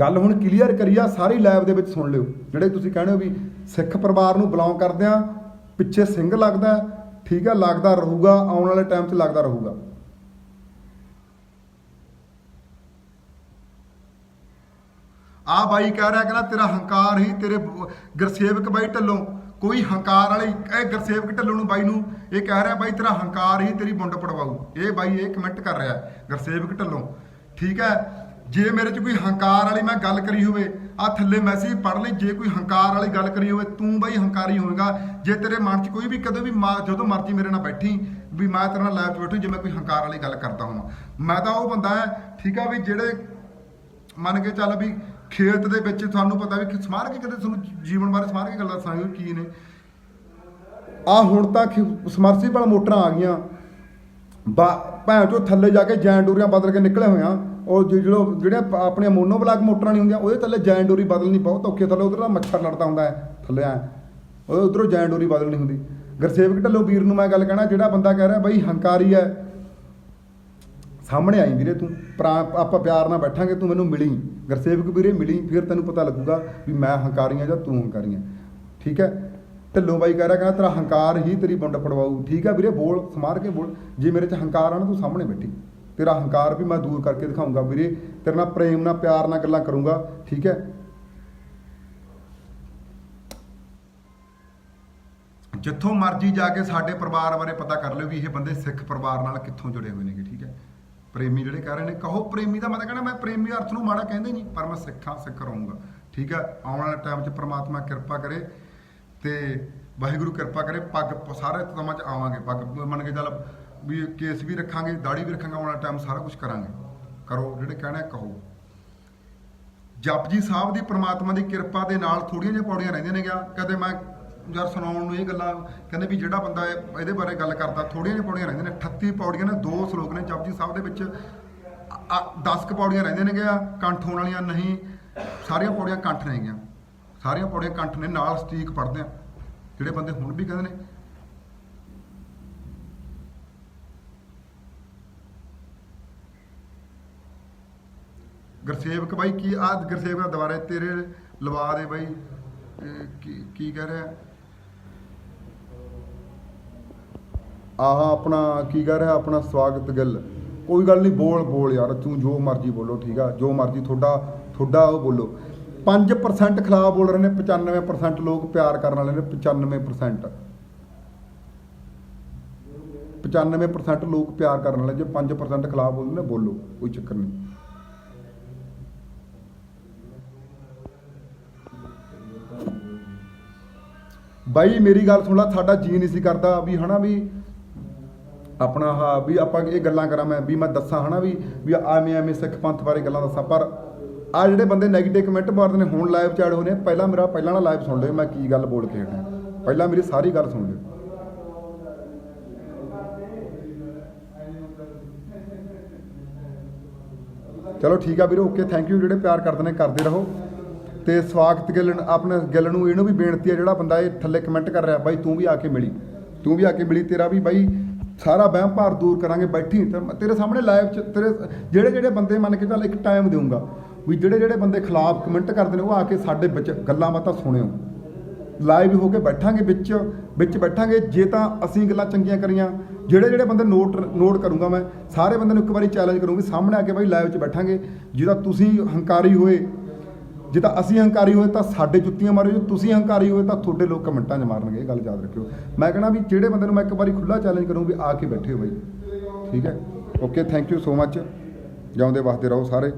ਗੱਲ ਹੁਣ ਕਲੀਅਰ ਕਰੀਆ ਸਾਰੀ ਲੈਬ ਦੇ ਵਿੱਚ ਸੁਣ ਲਿਓ। ਜਿਹੜੇ ਤੁਸੀਂ ਕਹਿੰਦੇ ਹੋ ਵੀ ਸਿੱਖ ਪਰਿਵਾਰ ਨੂੰ ਬਿਲੋਂਗ ਕਰਦੇ ਆ ਪਿੱਛੇ ਸਿੰਘ ਲੱਗਦਾ ਠੀਕ ਹੈ ਲੱਗਦਾ ਰਹੂਗਾ ਆਉਣ ਵਾਲੇ ਟਾਈਮ 'ਚ ਲੱਗਦਾ ਰਹੂਗਾ। ਆ ਬਾਈ ਕਹਿ ਰਿਹਾ ਕਹਿੰਦਾ ਤੇਰਾ ਹੰਕਾਰ ਹੀ ਤੇਰੇ ਬ- ਗੁਰਸੇਵਕ ਬਾਈ ਢੱਲੋਂ ਕੋਈ ਹੰਕਾਰ ਵਾਲੀ ਇਹ ਗੁਰਸੇਵਕ ਢੱਲੋਂ ਨੂੰ ਬਾਈ ਨੂੰ ਇਹ ਕਹਿ ਰਿਹਾ ਬਾਈ ਤੇਰਾ ਹੰਕਾਰ ਹੀ ਤੇਰੀ ਮੁੰਡ ਪੜਵਾਊ। ਇਹ ਬਾਈ ਇਹ ਕਮੈਂਟ ਕਰ ਰਿਹਾ ਹੈ, ਗੁਰਸੇਵਕ ਢੱਲੋਂ। ਠੀਕ ਹੈ ਜੇ ਮੇਰੇ 'ਚ ਕੋਈ ਹੰਕਾਰ ਵਾਲੀ ਮੈਂ ਗੱਲ ਕਰੀ ਹੋਵੇ ਆ ਥੱਲੇ ਮੈਸੇਜ ਪੜ੍ਹ ਲਈ, ਜੇ ਕੋਈ ਹੰਕਾਰ ਵਾਲੀ ਗੱਲ ਕਰੀ ਹੋਵੇ, ਤੂੰ ਬਾਈ ਹੰਕਾਰੀ ਹੋਵੇਗਾ ਜੇ ਤੇਰੇ ਮਨ 'ਚ ਕੋਈ ਵੀ ਕਦੇ ਵੀ ਮਾ- ਜਦੋਂ ਮਰਜ਼ੀ ਮੇਰੇ ਨਾਲ ਬੈਠੀ, ਵੀ ਮੈਂ ਤੇਰੇ ਨਾਲ ਲਾਈਵ 'ਚ ਬੈਠੂ, ਜੇ ਮੈਂ ਕੋਈ ਹੰਕਾਰ ਵਾਲੀ ਗੱਲ ਕਰਦਾ ਹਾਂ ਮੈਂ ਤਾਂ ਉਹ ਬੰਦਾ ਹੈ ਠੀਕ ਆ ਵੀ ਜਿਹੜੇ ਮੰਨ ਕੇ ਚੱਲ ਵੀ ਖੇਤ ਦੇ ਵਿੱਚ ਤੁਹਾਨੂੰ ਪਤਾ ਵੀ ਕਿ ਸਮਾਰ ਕੇ ਕਦੇ ਤੁਹਾਨੂੰ ਜੀਵਨ ਬਾਰੇ ਸਮਾਰ ਕੇ ਗੱਲਾਂ ਦੱਸਾਂਗੇ ਕੀ ਨੇ? ਆ ਹੁਣ ਤਾਂ ਸਮਰਸੀਬਲ ਮੋਟਰਾਂ ਆ ਗਈਆਂ। ਬਾ ਭੈਣ ਚੋ ਥੱਲੇ ਜਾ ਕੇ ਜੈਨ ਡੋਰੀਆਂ ਬਦਲ ਕੇ ਨਿਕਲੇ ਹੋਏ ਆ। ਉਹ ਜਿ- ਜਿਹੜੋ ਜਿਹੜੇ ਆਪ- ਆਪਣੀਆਂ ਮੋਨੋ ਬਲਾਕ ਮੋਟਰਾਂ ਨਹੀਂ ਹੁੰਦੀਆਂ, ਉਹਦੇ ਥੱਲੇ ਜੈਨ ਡੋਰੀ ਬਦਲਣੀ ਬਹੁਤ ਔਖੀ ਥੱਲੇ ਉਧਰ ਦਾ ਮੱਛਰ ਲੜਦਾ ਹੁੰਦਾ ਹੈ, ਥੱਲੇ ਆ ਉਹ ਉਧਰੋਂ ਜੈਨ ਡੋਰੀ ਬਦਲਣੀ ਹੁੰਦੀ। ਗੁਰਸੇਵਕ ਢੱਲੋ ਵੀਰ ਨੂੰ ਮੈਂ ਗੱਲ ਕਹਿਣਾ, ਜਿਹੜਾ ਬੰਦਾ ਕਹਿ ਰਿਹਾ, ਬਈ ਹੰਕਾਰੀ ਹੈ ਸਾਹਮਣੇ ਆਈ ਵੀਰੇ ਤੂੰ, ਪ੍ਰਾ- ਆਪਾਂ ਪਿਆਰ ਨਾਲ ਬੈਠਾਂਗੇ, ਤੂੰ ਮੈਨੂੰ ਮਿਲੀ। ਗੁਰਸੇਵਕ ਵੀਰੇ ਮਿਲੀ, ਫਿਰ ਤੈਨੂੰ ਪਤਾ ਲੱਗੂਗਾ ਵੀ ਮੈਂ ਹੰਕਾਰੀ ਹਾਂ ਜਾਂ ਤੂੰ ਹੰਕਾਰੀ ਹੈ ਠੀਕ ਹੈ ਢਿੱਲੋਂ ਬਾਈ ਕਹਿ ਰਿਹਾ, ਕਹਿੰਦਾ ਤੇਰਾ ਹੰਕਾਰ ਹੀ ਤੇਰੀ ਬੰਡ ਪੜਵਾਊ ਠੀਕ ਹੈ ਵੀਰੇ, ਬੋਲ, ਸਮਾਰ ਕੇ ਬੋਲ। ਜੇ ਮੇਰੇ 'ਚ ਹੰਕਾਰ ਆ ਨਾ, ਤੂੰ ਸਾਹਮਣੇ ਬੈਠੀ। ਤੇਰਾ ਹੰਕਾਰ ਵੀ ਮੈਂ ਦੂਰ ਕਰਕੇ ਦਿਖਾਊਂਗਾ ਵੀਰੇ। ਤੇਰੇ ਨਾਲ ਪ੍ਰੇਮ ਨਾਲ, ਪਿਆਰ ਨਾਲ ਗੱਲਾਂ ਕਰੂੰਗਾ। ਠੀਕ ਹੈ? ਜਿੱਥੋਂ ਮਰਜ਼ੀ ਜਾ ਕੇ ਸਾਡੇ ਪਰਿਵਾਰ ਬਾਰੇ ਪਤਾ ਕਰ ਲਿਓ ਵੀ ਇਹ ਬੰਦੇ ਸਿੱਖ ਪਰਿਵਾਰ ਨਾਲ ਕਿੱਥੋਂ ਜੁੜੇ ਹੋਏ ਨੇਗੇ, ਠੀਕ ਹੈ? ਪ੍ਰੇਮੀ ਜਿਹੜੇ ਕਹਿ ਰਹੇ ਨੇ, ਕਹੋ ਪ੍ਰੇਮੀ ਦਾ ਮੈਂ ਤਾਂ ਕਹਿੰਦਾ ਮੈਂ ਪ੍ਰੇਮੀ ਅਰਥ ਨੂੰ ਮਾੜਾ ਕਹਿੰਦੇ ਨਹੀਂ, ਪਰ ਮੈਂ ਸਿੱਖਾਂ ਸਿੱਖ ਰਹੂੰਗਾ। ਠੀਕ ਹੈ? ਆਉਣ ਵਾਲੇ ਟਾਈਮ 'ਚ ਪ੍ਰਮਾਤਮਾ ਕਿਰਪਾ ਕਰੇ। ਤੇ ਵਾਹਿਗੁਰੂ ਕਿਰਪਾ ਕਰੇ, ਪੱਗ ਪ- ਸਾਰੇ ਤਮਾਂ 'ਚ ਆਵਾਂਗੇ, ਪੱਗ ਮੰਨ ਕੇ ਚੱਲ ਵੀ ਕੇਸ ਵੀ ਰੱਖਾਂਗੇ, ਦਾੜੀ ਵੀ ਰੱਖਾਂਗੇ, ਆਉਣ ਵਾਲਾ ਟਾਈਮ ਸਾਰਾ ਕੁਝ ਕਰਾਂਗੇ। ਕਰੋ, ਜਿਹੜੇ ਕਹਿਣਾ ਕਹੋ। ਜਪਜੀ ਸਾਹਿਬ ਦੀ ਪ੍ਰਮਾਤਮਾ ਦੀ ਕਿਰਪਾ ਦੇ ਨਾਲ ਥੋੜੀਆਂ ਜਿਹੀਆਂ ਪੌੜੀਆਂ ਰਹਿੰਦੀਆਂ ਨੇ ਗਿਆ ਕਦੇ ਮੈਂ ਯਾਰ ਸੁਣਾਉਣ ਨੂੰ ਇਹ ਗੱਲਾਂ, ਕਹਿੰਦੇ ਵੀ ਜਿਹੜਾ ਬੰਦਾ ਇਹ- ਇਹਦੇ ਬਾਰੇ ਗੱਲ ਕਰਦਾ ਥੋੜੀਆਂ ਜਿਹੀਆਂ ਪੌੜੀਆਂ ਰਹਿੰਦੀਆਂ ਨੇ। 38 ਪੌੜੀਆਂ ਨੇ, ਦੋ ਸ਼ਲੋਕ ਨੇ ਜਪਜੀ ਸਾਹਿਬ ਦੇ ਵਿੱਚ। 10 ਕ ਪੌੜੀਆਂ ਰਹਿੰਦੀਆਂ ਨੇ ਗਿਆ ਕੰਠ ਹੋਣ ਵਾਲੀਆਂ ਨਹੀਂ, ਸਾਰੀਆਂ ਪੌੜੀਆਂ ਕੰਠ ਨੇ ਗੀਆਂ। ਸਾਰੀਆਂ ਪੌੜੀਆਂ ਕੰਠ ਨੇ, ਨਾਲ ਸਟੀਕ ਪੜਦੇ ਆ। ਜਿਹੜੇ ਬੰਦੇ ਹੁਣ ਵੀ ਕਹਿੰਦੇ ਨੇ, ਗੁਰਸੇਵਕ ਬਾਈ, ਕੀ ਆ ਗੁਰਸੇਵਕ ਦਾ ਦੁਬਾਰੇ ਤੇਰੇ ਲਵਾ ਦੇ ਬਾਈ ਕੀ ਕੀ ਕਹਿ ਰਿਹਾ? ਆਹ ਆਪਣਾ ਕੀ ਕਹਿ ਰਿਹਾ? ਆਪਣਾ ਸਵਾਗਤ ਗਿੱਲ। ਕੋਈ ਗੱਲ ਨਹੀਂ, ਬੋਲ ਬੋਲ ਯਾਰ, ਤੂੰ ਜੋ ਮਰਜ਼ੀ ਬੋਲੋ, ਠੀਕ ਆ? ਜੋ ਮਰਜ਼ੀ ਤੁਹਾਡਾ ਤੁਹਾਡਾ ਉਹ ਬੋਲੋ। 5% ਖਿਲਾਫ ਬੋਲ ਰਹੇ ਨੇ 95% ਲੋਕ ਪਿਆਰ ਕਰਨ ਵਾਲੇ ਨੇ 95% 95% ਲੋਕ ਪਿਆਰ ਕਰਨ ਵਾਲੇ, ਜੇ 5% ਖਿਲਾਫ ਬੋਲਦੇ ਨੇ, ਬੋਲੋ, ਕੋਈ ਚੱਕਰ ਨਹੀਂ। ਬਾਈ, ਮੇਰੀ ਗੱਲ ਸੁਣ ਲਾ, ਸਾਡਾ ਜੀ ਨਹੀਂ ਸੀ ਕਰਦਾ ਵੀ ਹਨਾ ਵੀ ਆਪਣਾ ਹਾਂ ਵੀ ਆਪਾਂ ਇਹ ਗੱਲਾਂ ਕਰਾਂ ਮੈਂ, ਵੀ ਮੈਂ ਦੱਸਾਂ ਹਨਾ ਵੀ ਵੀ ਐਵੇਂ ਐਵੇਂ ਸਿੱਖ ਪੰਥ ਬਾਰੇ ਗੱਲਾਂ ਦੱਸਾਂ, ਪਰ ਆ ਜਿਹੜੇ ਬੰਦੇ 네ਗੇਟਿਵ ਕਮੈਂਟ ਮਾਰਦੇ ਨੇ, ਹੁਣ ਲਾਈਵ ਚ ਐਡ ਹੋਏ ਨੇ, ਪਹਿਲਾਂ ਮੇਰਾ ਪਹਿਲਾਂ ਵਾਲਾ ਲਾਈਵ ਸੁਣ ਲਿਓ, ਮੈਂ ਕੀ ਗੱਲ ਬੋਲ ਕੇ ਹਟਿਆ ਪਹਿਲਾਂ ਮੇਰੀ ਸਾਰੀ ਗੱਲ ਸੁਣ ਲਿਓ। ਚਲੋ ਠੀਕ ਆ ਵੀਰੋ ਓਕੇ ਥੈਂਕ ਯੂ ਜਿਹੜੇ ਪਿਆਰ ਕਰਦੇ ਨੇ, ਕਰਦੇ ਰਹੋ। ਤੇ ਸਵਾਗਤ ਗਿੱਲ ਆਪਣੇ ਗਿੱਲ ਨੂੰ ਇਹਨੂੰ ਵੀ ਬੇਨਤੀ ਹੈ ਜਿਹੜਾ ਬੰਦਾ ਇਹ ਥੱਲੇ ਕਮੈਂਟ ਕਰ ਰਿਹਾ, ਬਾਈ ਤੂੰ ਵੀ ਆ ਕੇ ਮਿਲੀ। ਤੂੰ ਵੀ ਆ ਕੇ ਮਿਲੀ, ਤੇਰਾ ਵੀ ਬਾਈ ਸਾਰਾ ਵਹਿਮ ਭਾਰ ਦੂਰ ਕਰਾਂਗੇ, ਬੈਠੀ ਤੇਰੇ ਸਾਹਮਣੇ ਲਾਈਵ ਚ ਤੇਰੇ ਜਿਹੜੇ ਜਿਹੜੇ ਬੰਦੇ ਮੰਨ ਕੇ ਚੱਲ ਇੱਕ ਟਾਈਮ ਦੇਊਂਗਾ ਵੀ ਜਿਹੜੇ ਜਿਹੜੇ ਬੰਦੇ ਖਿਲਾਫ ਕਮੈਂਟ ਕਰਦੇ ਨੇ, ਉਹ ਆ ਕੇ ਸਾਡੇ ਵਿੱਚ ਗੱਲਾਂ ਬਾਤਾਂ ਸੁਣਿਓ। ਲਾਈਵ ਹੋ ਕੇ ਬੈਠਾਂਗੇ ਵਿੱਚ ਵਿੱਚ ਬੈਠਾਂਗੇ, ਜੇ ਤਾਂ ਅਸੀਂ ਗੱਲਾਂ ਚੰਗੀਆਂ ਕਰੀਆਂ। ਜਿਹੜੇ ਜਿਹੜੇ ਬੰਦੇ ਨੋਟ ਨੋਟ ਕਰੂੰਗਾ ਮੈਂ, ਸਾਰੇ ਬੰਦੇ ਨੂੰ ਇੱਕ ਵਾਰੀ ਚੈਲੰਜ ਕਰੂੰਗੀ, ਸਾਹਮਣੇ ਆ ਕੇ ਬਾਈ ਲਾਈਵ 'ਚ ਬੈਠਾਂਗੇ, ਜਿਹਦਾ ਤੁਸੀਂ ਹੰਕਾਰੀ ਹੋਏ। ਜੇ ਤਾਂ ਅਸੀਂ ਹੰਕਾਰੀ ਹੋਏ, ਤਾਂ ਸਾਡੇ ਜੁੱਤੀਆਂ ਮਾਰਿਓ, ਜੇ ਤੁਸੀਂ ਹੰਕਾਰੀ ਹੋਏ, ਤਾਂ ਤੁਹਾਡੇ ਲੋਕ ਕਮੈਂਟਾਂ 'ਚ ਮਾਰਨਗੇ, ਇਹ ਗੱਲ ਯਾਦ ਰੱਖਿਓ। ਮੈਂ ਕਹਣਾ ਵੀ ਜਿਹੜੇ ਬੰਦੇ ਨੂੰ ਮੈਂ ਇੱਕ ਵਾਰੀ ਖੁੱਲਾ ਚੈਲੰਜ ਕਰੂੰ, ਵੀ ਆ ਕੇ ਬੈਠੇ ਹੋ ਬਾਈ। ਠੀਕ ਹੈ? Okay thank you so much ਜਿਉਂਦੇ ਵਸਦੇ ਰਹੋ ਸਾਰੇ।